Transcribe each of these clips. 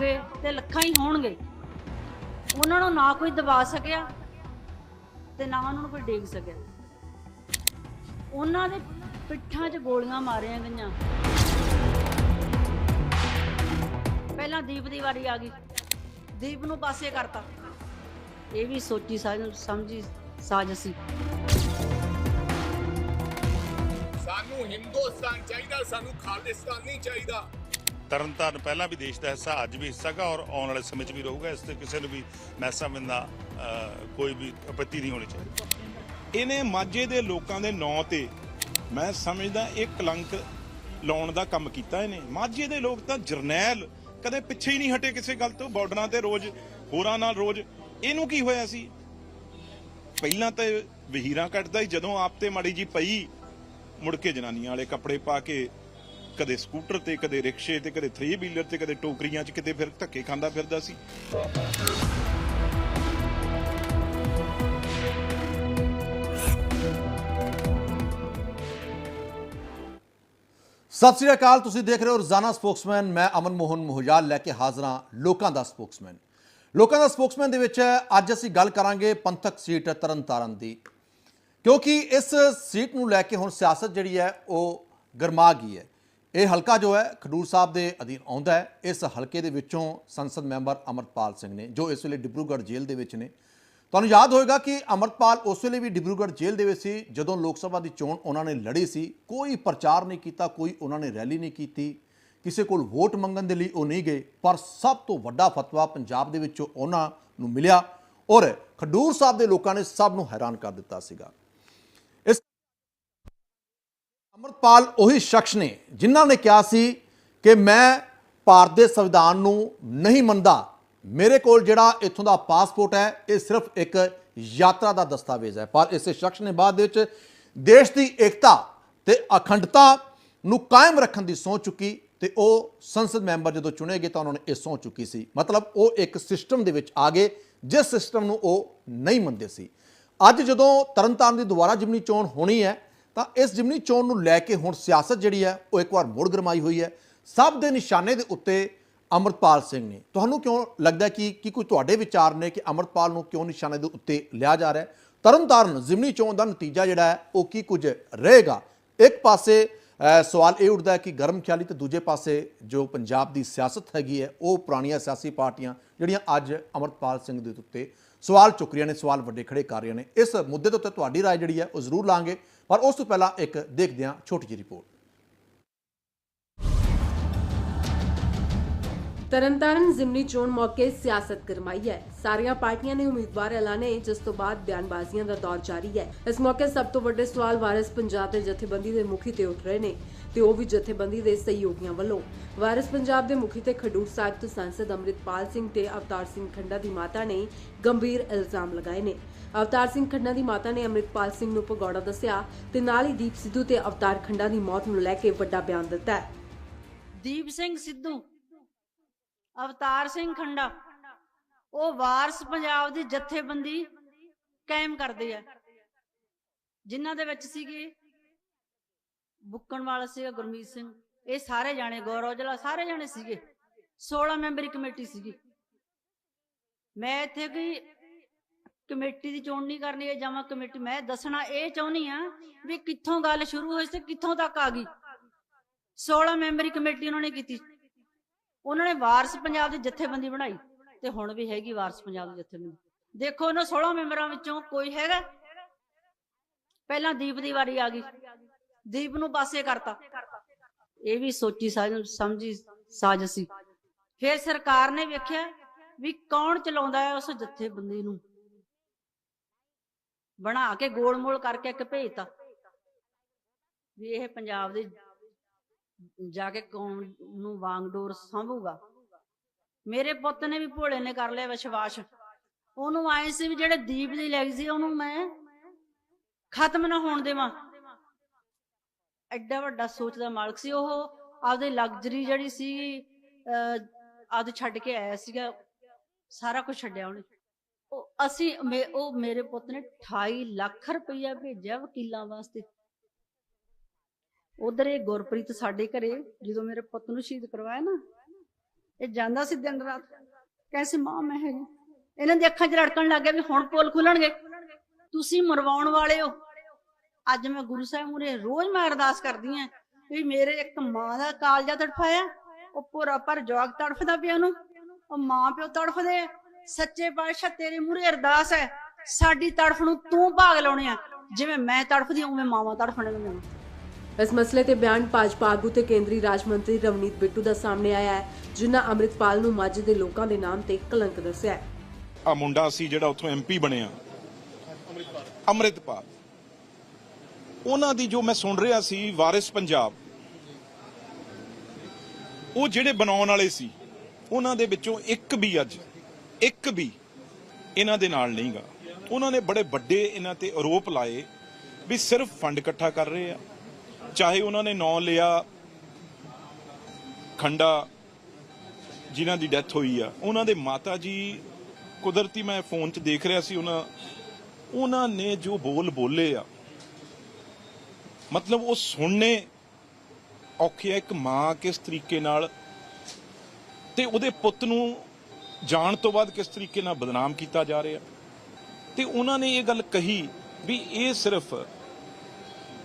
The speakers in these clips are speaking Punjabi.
ਗਏ ਤੇ ਲੱਖਾਂ ਹੀ ਹੋਣਗੇ। ਉਹਨਾਂ ਨੂੰ ਨਾ ਕੋਈ ਦਬਾ ਸਕਿਆ ਤੇ ਨਾ ਉਹਨਾਂ ਨੂੰ ਕੋਈ ਡੇਗ ਸਕਿਆ। ਉਹਨਾਂ ਦੇ ਪਿੱਠਾਂ 'ਚ ਗੋਲੀਆਂ ਮਾਰੀਆਂ ਗਈਆਂ। ਪਹਿਲਾਂ ਦੀਪ ਦੀ ਵਾਰੀ ਆ ਗਈ। ਦੀਪ ਨੂੰ ਪਾਸੇ ਕਰਤਾ। ਇਹ ਵੀ ਸੋਚੀ ਸਾਜ- ਸਮਝੀ ਸਾਜ ਸੀ ਸਾਨੂੰ ਹਿੰਦੁਸਤਾਨ ਚਾਹੀਦਾ, ਸਾਨੂੰ ਖਾਲਿਸਤਾਨ ਨਹੀਂ ਚਾਹੀਦਾ। ਤਰਨਤਾਰਨ ਪਹਿਲਾਂ ਵੀ ਦੇਸ਼ ਦਾ ਹਿੱਸਾ, ਅੱਜ ਵੀ ਹਿੱਸਾਗਾ ਔਰ ਆਉਣ ਵਾਲੇ ਸਮੇਂ 'ਚ ਵੀ ਰਹੂਗਾ। ਇਸ ਤੇ ਕਿਸੇ ਨੂੰ ਵੀ ਮੈਸਾ ਬਿੰਦਾ ਕੋਈ ਵੀ ਆਪੱਤੀ ਨਹੀਂ ਹੋਣੀ ਚਾਹੀਦੀ। ਇਹਨੇ ਮਾਝੇ ਦੇ ਲੋਕਾਂ ਦੇ ਨਾਂ ਤੇ ਮੈਂ ਸਮਝਦਾ ਇਹ ਕਲੰਕ ਲਾਉਣ ਦਾ ਕੰਮ ਕੀਤਾ ਇਹਨੇ। ਮਾਝੇ ਦੇ ਲੋਕ ਤਾਂ ਜਰਨੈਲ ਕਦੇ ਪਿੱਛੇ ਹੀ ਨਹੀਂ ਹਟੇ ਕਿਸੇ ਗੱਲ ਤੋਂ। ਬਾਰਡਰਾਂ ਤੇ ਰੋਜ਼, ਹੋਰਾਂ ਨਾਲ ਰੋਜ਼। ਇਹਨੂੰ ਕੀ ਹੋਇਆ ਸੀ? ਪਹਿਲਾਂ ਤਾਂ ਵਹੀਰਾਂ ਕੱਟਦਾ ਸੀ, ਜਦੋਂ ਆਪ ਤੇ ਮਾੜੀ ਜੀ ਪਈ, ਮੁੜ ਕੇ ਜਨਾਨੀਆਂ ਵਾਲੇ ਕੱਪੜੇ ਪਾ ਕੇ ਕਦੇ ਸਕੂਟਰ ਤੇ, ਕਦੇ ਰਿਕਸ਼ੇ ਤੇ, ਕਦੇ 3 ਵੀਲਰ ਤੇ, ਕਦੇ ਟੋਕਰੀਆਂ 'ਚ ਕਿਤੇ ਫਿਰ ਧੱਕੇ ਖਾਂਦਾ ਫਿਰਦਾ ਸੀ। ਸਤਿ ਸ੍ਰੀ ਅਕਾਲ, ਤੁਸੀਂ ਦੇਖ ਰਹੇ ਹੋ ਰੋਜ਼ਾਨਾ ਸਪੋਕਸਮੈਨ। ਮੈਂ ਅਮਨ ਮੋਹਨ ਮੋਹਜਾਲ ਲੈ ਕੇ ਹਾਜ਼ਰ ਹਾਂ ਲੋਕਾਂ ਦਾ ਸਪੋਕਸਮੈਨ। ਲੋਕਾਂ ਦਾ ਸਪੋਕਸਮੈਨ ਦੇ ਵਿੱਚ ਅੱਜ ਅਸੀਂ ਗੱਲ ਕਰਾਂਗੇ ਪੰਥਕ ਸੀਟ ਤਰਨਤਾਰਨ ਦੀ। ਕਿਉਂਕਿ ਇਸ ਸੀਟ ਨੂੰ ਲੈ ਕੇ ਹੁਣ ਸਿਆਸਤ ਜਿਹੜੀ ਹੈ, ਉਹ ਗਰਮਾ ਗਈ ਹੈ। ਇਹ ਹਲਕਾ ਜੋ ਹੈ, ਖਡੂਰ ਸਾਹਿਬ ਦੇ ਅਧੀਨ ਆਉਂਦਾ ਹੈ। ਇਸ ਹਲਕੇ ਦੇ ਵਿੱਚੋਂ ਸੰਸਦ ਮੈਂਬਰ ਅਮਰਪਾਲ ਸਿੰਘ ਨੇ, ਜੋ ਇਸ ਵੇਲੇ ਡਿਬਰੂਗੜ੍ਹ ਜੇਲ੍ਹ ਦੇ ਵਿੱਚ ਨੇ। ਤੁਹਾਨੂੰ ਯਾਦ ਹੋਵੇਗਾ ਕਿ ਅਮਰਪਾਲ ਉਸ ਵੇਲੇ ਵੀ ਡਿਬਰੂਗੜ੍ਹ ਜੇਲ੍ਹ ਦੇ ਵਿੱਚ ਸੀ। ਜਦੋਂ ਲੋਕ ਸਭਾ ਦੀ ਚੋਣ ਉਹਨਾਂ ਨੇ ਲੜੀ ਸੀ, ਕੋਈ ਪ੍ਰਚਾਰ ਨਹੀਂ ਕੀਤਾ, ਕੋਈ ਉਹਨਾਂ ਨੇ ਰੈਲੀ ਨਹੀਂ ਕੀਤੀ। ਕਿਸੇ ਕੋਲ ਵੋਟ ਮੰਗਣ ਦੇ ਲਈ ਉਹ ਨਹੀਂ ਗਏ, ਪਰ ਸਭ ਤੋਂ ਵੱਡਾ ਫਤਵਾ ਪੰਜਾਬ ਦੇ ਵਿੱਚੋਂ ਉਹਨਾਂ ਨੂੰ ਮਿਲਿਆ ਔਰ ਖਡੂਰ ਸਾਹਿਬ ਦੇ ਲੋਕਾਂ ਨੇ ਸਭ ਨੂੰ ਹੈਰਾਨ ਕਰ ਦਿੱਤਾ ਸੀਗਾ ਇਸ ਅਮਰਪਾਲ ਉਹੀ ਸ਼ਖਸ ਨੇ ਜਿਨ੍ਹਾਂ ਨੇ ਕਿਹਾ ਸੀ ਕਿ ਮੈਂ ਭਾਰਤ ਦੇ ਸੰਵਿਧਾਨ ਨੂੰ ਨਹੀਂ ਮੰਨਦਾ। ਮੇਰੇ ਕੋਲ ਜਿਹੜਾ ਇੱਥੋਂ ਦਾ ਪਾਸਪੋਰਟ ਹੈ, ਇਹ ਸਿਰਫ ਇੱਕ ਯਾਤਰਾ ਦਾ ਦਸਤਾਵੇਜ਼ ਹੈ। ਪਰ ਇਸੇ ਸ਼ਖਸ ਨੇ ਬਾਅਦ ਦੇ ਵਿੱਚ ਦੇਸ਼ ਦੀ ਏਕਤਾ ਤੇ ਅਖੰਡਤਾ ਨੂੰ ਕਾਇਮ ਰੱਖਣ ਦੀ ਸਹੁੰ ਚੁੱਕੀ ਤੇ ਉਹ ਸੰਸਦ ਮੈਂਬਰ ਜਦੋਂ ਚੁਣੇ ਗਏ ਤਾਂ ਉਹਨਾਂ ਨੇ ਇਹ ਸਹੁੰ ਚੁੱਕੀ ਸੀ। ਮਤਲਬ ਉਹ ਇੱਕ ਸਿਸਟਮ ਦੇ ਵਿੱਚ ਆ ਗਏ, ਜਿਸ ਸਿਸਟਮ ਨੂੰ ਉਹ ਨਹੀਂ ਮੰਨਦੇ ਸੀ। ਅੱਜ ਜਦੋਂ ਤਰਨਤਾਰਨ ਦੀ ਦੁਬਾਰਾ ਜਿਮਨੀ ਚੋਣ ਹੋਣੀ ਹੈ ਤਾਂ ਇਸ ਜਿਮਨੀ ਚੋਣ ਨੂੰ ਲੈ ਕੇ ਹੁਣ ਸਿਆਸਤ ਜਿਹੜੀ ਹੈ ਉਹ ਇੱਕ ਵਾਰ ਮੁੜ ਗਰਮਾਈ ਹੋਈ ਹੈ ਸਭ ਦੇ ਨਿਸ਼ਾਨੇ ਦੇ ਉੱਤੇ ਅਮਰਪਾਲ ਸਿੰਘ ਨੇ ਤੁਹਾਨੂੰ ਕਿਉਂ ਲੱਗਦਾ ਹੈ ਕਿ ਕੀ ਕੋਈ ਤੁਹਾਡੇ ਵਿਚਾਰ ਨੇ ਕਿ ਅਮਰਪਾਲ ਨੂੰ ਕਿਉਂ ਨਿਸ਼ਾਨੇ ਦੇ ਉੱਤੇ ਲਿਆ ਜਾ ਰਿਹਾ ਹੈ ਤਰਨਤਾਰਨ ਜਿਮਨੀ ਚੋਣ ਦਾ ਨਤੀਜਾ ਜਿਹੜਾ ਹੈ ਉਹ ਕੀ ਕੁਝ ਰਹੇਗਾ ਇੱਕ ਪਾਸੇ ਅਹ, ਸਵਾਲ ਇਹ ਉੱਠਦਾ ਹੈ ਕਿ ਗਰਮ ਖਿਆਲੀ ਤੇ ਦੂਜੇ ਪਾਸੇ ਜੋ ਪੰਜਾਬ ਦੀ ਸਿਆਸਤ ਹੈਗੀ ਹੈ ਉਹ ਪੁਰਾਣੀਆਂ ਸਿਆਸੀ ਪਾਰਟੀਆਂ ਜਿਹੜੀਆਂ ਅੱਜ ਅਮਰਪਾਲ ਸਿੰਘ ਦੇ ਉੱਤੇ ਸਵਾਲ ਚੁੱਕ ਰਹੀਆਂ ਨੇ ਸਵਾਲ ਵੱਡੇ ਖੜੇ ਕਰ ਰਹੀਆਂ ਨੇ ਇਸ ਮੁੱਦੇ ਦੇ ਉੱਤੇ ਤੁਹਾਡੀ رائے ਜਿਹੜੀ ਹੈ ਉਹ ਜ਼ਰੂਰ ਲਾਂਗੇ ਪਰ ਉਸ ਤੋਂ ਪਹਿਲਾਂ ਇੱਕ ਦੇਖਦੇ ਹਾਂ ਛੋਟੀ ਜਿਹੀ ਰਿਪੋਰਟ। ਤਰਨਤਾਰਨ ਜ਼ਿਮਨੀ ਚੋਣ ਮੌਕੇ ਸਿਆਸਤ ਗਰਮਾਈ ਹੈ। ਸਾਰੀਆਂ ਪਾਰਟੀਆਂ ਨੇ ਉਮੀਦਵਾਰ ਐਲਾਨੇ ਜਿਸ ਤੋਂ ਬਾਅਦ ਬਿਆਨਬਾਜ਼ੀਆਂ ਦਾ ਦੌਰ ਜਾਰੀ ਹੈ। ਇਸ ਮੌਕੇ ਸਭ ਤੋਂ ਵੱਡੇ ਸਵਾਲ ਵਾਰਿਸ ਪੰਜਾਬ ਦੇ ਜਥੇਬੰਦੀ ਦੇ ਮੁਖੀ ਤੇ ਉੱਠ ਰਹੇ ਨੇ ਤੇ ਉਹ ਵੀ ਜਥੇਬੰਦੀ ਦੇ ਸਹਿਯੋਗੀਆਂ ਵੱਲੋਂ। ਵਾਰਿਸ ਪੰਜਾਬ ਦੇ ਮੁਖੀ ਤੇ ਖਡੂਰ ਸਾਹਿਬ ਤੋਂ ਸੰਸਦ ਅੰਮ੍ਰਿਤਪਾਲ ਸਿੰਘ ਤੇ ਅਵਤਾਰ ਸਿੰਘ ਖੰਡਾ ਦੀ ਮਾਤਾ ਨੇ ਗੰਭੀਰ ਇਲਜ਼ਾਮ ਲਗਾਏ ਨੇ। ਅਵਤਾਰ ਸਿੰਘ ਖੰਡਾ ਦੀ ਮਾਤਾ ਨੇ ਅੰਮ੍ਰਿਤਪਾਲ ਸਿੰਘ ਨੂੰ ਭਗੌੜਾ ਦੱਸਿਆ ਤੇ ਨਾਲ ਹੀ ਦੀਪ ਸਿੱਧੂ ਤੇ ਅਵਤਾਰ ਖੰਡਾ ਦੀ ਮੌਤ ਨੂੰ ਲੈ ਕੇ ਵੱਡਾ ਬਿਆਨ ਦਿੱਤਾ ਹੈ। ਦੀਪ ਸਿੰਘ ਸਿੱਧੂ, ਅਵਤਾਰ ਸਿੰਘ ਖੰਡਾ, ਉਹ ਵਾਰਸ ਪੰਜਾਬ ਦੀ ਜਥੇਬੰਦੀ ਕਾਇਮ ਕਰਦੇ ਆ। ਜਿਨ੍ਹਾਂ ਦੇ ਵਿੱਚ ਸੀਗੇ ਬੁੱਕਣ ਵਾਲਾ ਸੀਗਾ ਗੁਰਮੀਤ ਸਿੰਘ, ਇਹ ਸਾਰੇ ਜਾਣੇ ਗੌਰਵ ਸਾਰੇ ਜਾਣੇ ਸੀਗੇ। 16 ਮੈਂਬਰੀ ਕਮੇਟੀ ਸੀਗੀ। ਮੈਂ ਇੱਥੇ ਕੋਈ ਕਮੇਟੀ ਦੀ ਚੋਣ ਨਹੀਂ ਕਰਨੀ ਹੈ ਜਾਵਾਂ ਕਮੇਟੀ, ਮੈਂ ਦੱਸਣਾ ਇਹ ਚਾਹੁੰਦੀ ਆ ਵੀ ਕਿੱਥੋਂ ਗੱਲ ਸ਼ੁਰੂ ਹੋਈ ਤੇ ਕਿੱਥੋਂ ਤੱਕ ਆ ਗਈ। 16 ਮੈਂਬਰੀ ਕਮੇਟੀ ਉਹਨਾਂ ਨੇ ਕੀਤੀ। ਉਹਨਾਂ ਨੇ ਵਾਰਸ ਪੰਜਾਬ ਦੀ ਜਥੇਬੰਦੀ ਬਣਾਈ ਤੇ ਹੁਣ ਵੀ ਹੈਗੀ ਵਾਰਸ ਪੰਜਾਬ ਦੀ ਜਥੇਬੰਦੀ। ਦੇਖੋ ਉਹਨਾਂ 16 ਮੈਂਬਰਾਂ ਵਿੱਚੋਂ ਕੋਈ ਹੈਗਾ? ਪਹਿਲਾਂ ਦੀਪ ਦੀ ਵਾਰੀ ਆ ਗਈ। ਦੀਪ ਨੂੰ ਪਾਸੇ ਕਰਤਾ। ਇਹ ਵੀ ਸੋਚੀ ਸਾਜ- ਸਮਝੀ ਸਾਜ਼ਿਸ਼ ਸੀ ਫਿਰ ਸਰਕਾਰ ਨੇ ਵੇਖਿਆ ਵੀ ਕੌਣ ਚਲਾਉਂਦਾ ਹੈ ਉਸ ਜਥੇਬੰਦੀ ਨੂੰ? ਬਣਾ ਕੇ ਗੋਲ-ਮੋਲ ਕਰਕੇ ਇੱਕ ਭੇਜਤਾ। ਵੀ ਇਹ ਪੰਜਾਬ ਦੇ ਜਾ ਕੇ ਕੌਮ ਨੂੰ ਵਾਂਗਡੋਰ ਸੰਭੂਗਾ। ਮੇਰੇ ਪੁੱਤ ਨੇ ਵੀ ਭੋਲੇ ਨੇ ਕਰ ਲਿਆ ਵਿਸ਼ਵਾਸ। ਉਹਨੂੰ ਆਏ ਸੀ ਵੀ ਜਿਹੜੇ ਦੀਪ ਦੀ ਲੈ ਸੀ, ਉਹਨੂੰ ਮੈਂ ਖਤਮ ਨਾ ਹੋਣ ਦੇਵਾਂ। ਐਡਾ ਵੱਡਾ ਸੋਚ ਦਾ ਮਾਲਕ ਸੀ। ਉਹ ਆਪਦੇ ਲਗਜ਼ਰੀ ਜਿਹੜੀ ਸੀ ਆਪਦੇ ਛੱਡ ਕੇ ਆਇਆ ਸੀਗਾ, ਸਾਰਾ ਕੁਝ ਛੱਡਿਆ ਉਹਨੇ। ਉਹ ਅਸੀਂ ਮੇ- ਉਹ ਮੇਰੇ ਪੁੱਤ ਨੇ 28 ਲੱਖ ਰੁਪਈਆ ਭੇਜਿਆ ਵਕੀਲਾਂ ਵਾਸਤੇ। ਉਧਰ ਇਹ ਗੁਰਪ੍ਰੀਤ ਸਾਡੇ ਘਰੇ ਜਦੋਂ ਮੇਰੇ ਪੁੱਤ ਨੂੰ ਸ਼ਹੀਦ ਕਰਵਾਇਆ ਨਾ, ਇਹ ਜਾਂਦਾ ਸੀ ਦਿਨ ਰਾਤ। ਕੈਸੀ ਮਾਂ, ਮੈਂ ਹੈਗੀ। ਇਹਨਾਂ ਦੀ ਅੱਖਾਂ 'ਚ ਰੜਕਣ ਲੱਗ ਗਿਆ ਵੀ ਹੁਣ ਪੋਲ ਖੁੱਲਣਗੇ। ਤੁਸੀਂ ਮਰਵਾਉਣ ਵਾਲੇ ਹੋ। ਅੱਜ ਮੈਂ ਗੁਰੂ ਸਾਹਿਬ ਮੂਰੇ ਰੋਜ਼ ਮੈਂ ਅਰਦਾਸ ਕਰਦੀ ਆਂ ਵੀ ਮੇਰੇ ਇੱਕ ਮਾਂ ਦਾ ਕਾਲਜਾ ਤੜਫਾਇਆ, ਉਹ ਪੂਰਾ ਪਰ ਜਵਾਗ ਤੜਫਦਾ ਪਿਆ ਨੂੰ ਉਹ ਮਾਂ ਪਿਓ ਤੜਫਦੇ ਆ। ਸੱਚੇ ਪਾਤਸ਼ਾਹ ਤੇਰੇ ਮੂਰੇ ਅਰਦਾਸ ਹੈ ਸਾਡੀ ਤੜਫ ਨੂੰ ਤੂੰ ਭਾਗ ਲਾਉਣੇ ਆ। ਜਿਵੇਂ ਮੈਂ ਤੜਫਦੀ ਹਾਂ, ਉਵੇਂ ਮਾਵਾਂ ਤੜਫਣਗੀਆਂ ਇਸ ਮਸਲੇ ਤੇ ਬਿਆਨ ਭਾਜਪਾ ਆਗੂ ਤੇ ਕੇਂਦਰੀ ਰਾਜ ਮੰਤਰੀ ਰਵਨੀਤ ਬਿੱਟੂ ਦਾ ਸਾਹਮਣੇ ਆਇਆ ਹੈ ਜਿਨ੍ਹਾਂ ਅੰਮ੍ਰਿਤਪਾਲ ਨੂੰ ਮਾਝੇ ਦੇ ਲੋਕਾਂ ਦੇ ਨਾਮ ਤੇ ਕਲੰਕ ਦੱਸਿਆ ਹੈ। ਆ ਮੁੰਡਾ ਸੀ ਜਿਹੜਾ ਉੱਥੋਂ ਐਮਪੀ ਬਣਿਆ। ਅੰਮ੍ਰਿਤਪਾਲ। ਉਹਨਾਂ ਦੀ ਜੋ ਮੈਂ ਸੁਣ ਰਿਹਾ ਸੀ ਵਾਰਿਸ ਪੰਜਾਬ ਉਹ ਜਿਹੜੇ ਬਣਾਉਣ ਵਾਲੇ ਸੀ ਉਹਨਾਂ ਦੇ ਵਿੱਚੋਂ ਇੱਕ ਵੀ ਅੱਜ ਇੱਕ ਵੀ ਇਹਨਾਂ ਦੇ ਨਾਲ ਨਹੀਂਗਾ। ਉਹਨਾਂ ਨੇ ਬੜੇ ਵੱਡੇ ਇਹਨਾਂ ਤੇ ਆਰੋਪ ਲਾਏ ਵੀ ਸਿਰਫ ਫੰਡ ਇਕੱਠਾ ਕਰ ਰਹੇ ਆ। ਚਾਹੇ ਉਹਨਾਂ ਨੇ ਨਾਂ ਲਿਆ ਖੰਡਾ ਜਿਨ੍ਹਾਂ ਦੀ ਡੈਥ ਹੋਈ ਆ। ਉਹਨਾਂ ਦੇ ਮਾਤਾ ਜੀ ਕੁਦਰਤੀ ਮੈਂ ਫੋਨ 'ਚ ਦੇਖ ਰਿਹਾ ਸੀ ਉਹਨਾਂ ਉਹਨਾਂ ਨੇ ਜੋ ਬੋਲ ਬੋਲੇ ਆ, ਮਤਲਬ ਉਹ ਸੁਣਨੇ ਔਖੇ ਆ। ਇੱਕ ਮਾਂ ਕਿਸ ਤਰੀਕੇ ਨਾਲ ਤੇ ਉਹਦੇ ਪੁੱਤ ਨੂੰ ਜਾਣ ਤੋਂ ਬਾਅਦ ਕਿਸ ਤਰੀਕੇ ਨਾਲ ਬਦਨਾਮ ਕੀਤਾ ਜਾ ਰਿਹਾ? ਤੇ ਉਹਨਾਂ ਨੇ ਇਹ ਗੱਲ ਕਹੀ ਵੀ ਇਹ ਸਿਰਫ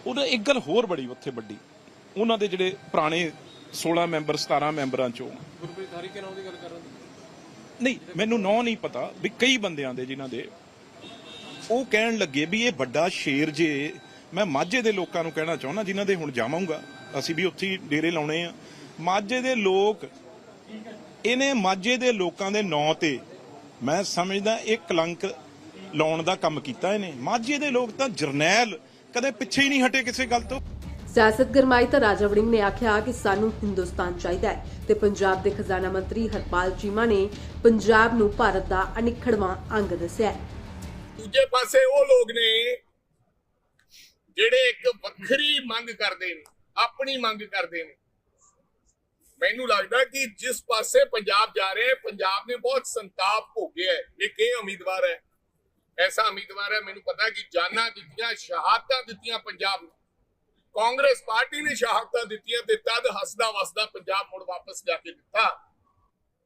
ਉਹਦਾ ਇੱਕ ਗੱਲ ਹੋਰ ਬੜੀ ਉੱਥੇ ਵੱਡੀ। ਉਹਨਾਂ ਦੇ ਜਿਹੜੇ ਪੁਰਾਣੇ 16 ਮੈਂਬਰ 17 ਮੈਂਬਰਾਂ ਚੋਂ। ਨਹੀਂ ਮੈਨੂੰ ਨਾਂ ਨਹੀਂ ਪਤਾ ਵੀ ਕਈ ਬੰਦਿਆਂ ਦੇ ਜਿਨ੍ਹਾਂ ਦੇ। ਉਹ ਕਹਿਣ ਲੱਗੇ ਵੀ ਇਹ ਵੱਡਾ ਸ਼ੇਰ ਜੇ ਮੈਂ ਮਾਝੇ ਦੇ ਲੋਕਾਂ ਨੂੰ ਕਹਿਣਾ ਚਾਹੁੰਦਾ ਜਿਨ੍ਹਾਂ ਦੇ ਹੁਣ ਜਾਵਾਂਗਾ। ਅਸੀਂ ਵੀ ਉੱਥੇ ਡੇਰੇ ਲਾਉਣੇ ਆ। ਮਾਝੇ ਦੇ ਲੋਕ ਇਹਨੇ ਮਾਝੇ ਦੇ ਲੋਕਾਂ ਦੇ ਨਾਂ ਤੇ ਮੈਂ ਸਮਝਦਾ ਇਹ ਕਲੰਕ ਲਾਉਣ ਦਾ ਕੰਮ ਕੀਤਾ ਇਹਨੇ। ਮਾਝੇ ਦੇ ਲੋਕ ਤਾਂ ਜਰਨੈਲ ਕਦੇ ਪਿੱਛੇ ਹੀ ਨਹੀਂ ਹਟੇ ਕਿਸੇ ਗੱਲ ਤੋਂ। ਸਿਆਸਤ ਗਰਮਾਈ ਤਾਂ ਰਾਜਾ ਵੜਿੰਗ ਨੇ ਆਖਿਆ ਕਿ ਸਾਨੂੰ ਹਿੰਦੁਸਤਾਨ ਚਾਹੀਦਾ ਹੈ ਤੇ ਪੰਜਾਬ ਦੇ ਖਜ਼ਾਨਾ ਮੰਤਰੀ ਹਰਪਾਲ ਚੀਮਾ ਨੇ ਪੰਜਾਬ ਨੂੰ ਭਾਰਤ ਦਾ ਅਨਿੱਖੜਵਾਂ ਅੰਗ ਦੱਸਿਆ ਦੂਜੇ ਪਾਸੇ ਉਹ ਲੋਕ ਨੇ ਜਿਹੜੇ ਇੱਕ ਵੱਖਰੀ ਮੰਗ ਕਰਦੇ ਨੇ ਆਪਣੀ ਮੰਗ ਕਰਦੇ ਨੇ। ਮੈਨੂੰ ਲੱਗਦਾ ਕਿ ਜਿਸ ਪਾਸੇ ਪੰਜਾਬ ਜਾ ਰਿਹਾ ਹੈ ਪੰਜਾਬ ਨੇ ਬਹੁਤ ਸੰਤਾਪ ਭੋਗਿਆ ਹੈ। ਇੱਕ ਇਹ ਉਮੀਦਵਾਰ ਹੈ। ਐਸਾ ਉਮੀਦਵਾਰ ਹੈ, ਮੈਨੂੰ ਪਤਾ ਕਿ ਜਾਨਾਂ ਦਿੱਤੀਆਂ, ਸ਼ਹਾਦਤਾਂ ਦਿੱਤੀਆਂ ਪੰਜਾਬ ਨੂੰ। ਕਾਂਗਰਸ ਪਾਰਟੀ ਨੇ ਸ਼ਹਾਦਤਾਂ ਦਿੱਤੀਆਂ ਤੇ ਤਦ ਹੱਸਦਾ ਵਸਦਾ ਪੰਜਾਬ ਮੁੜ ਵਾਪਸ ਜਾ ਕੇ ਦਿੱਤਾ।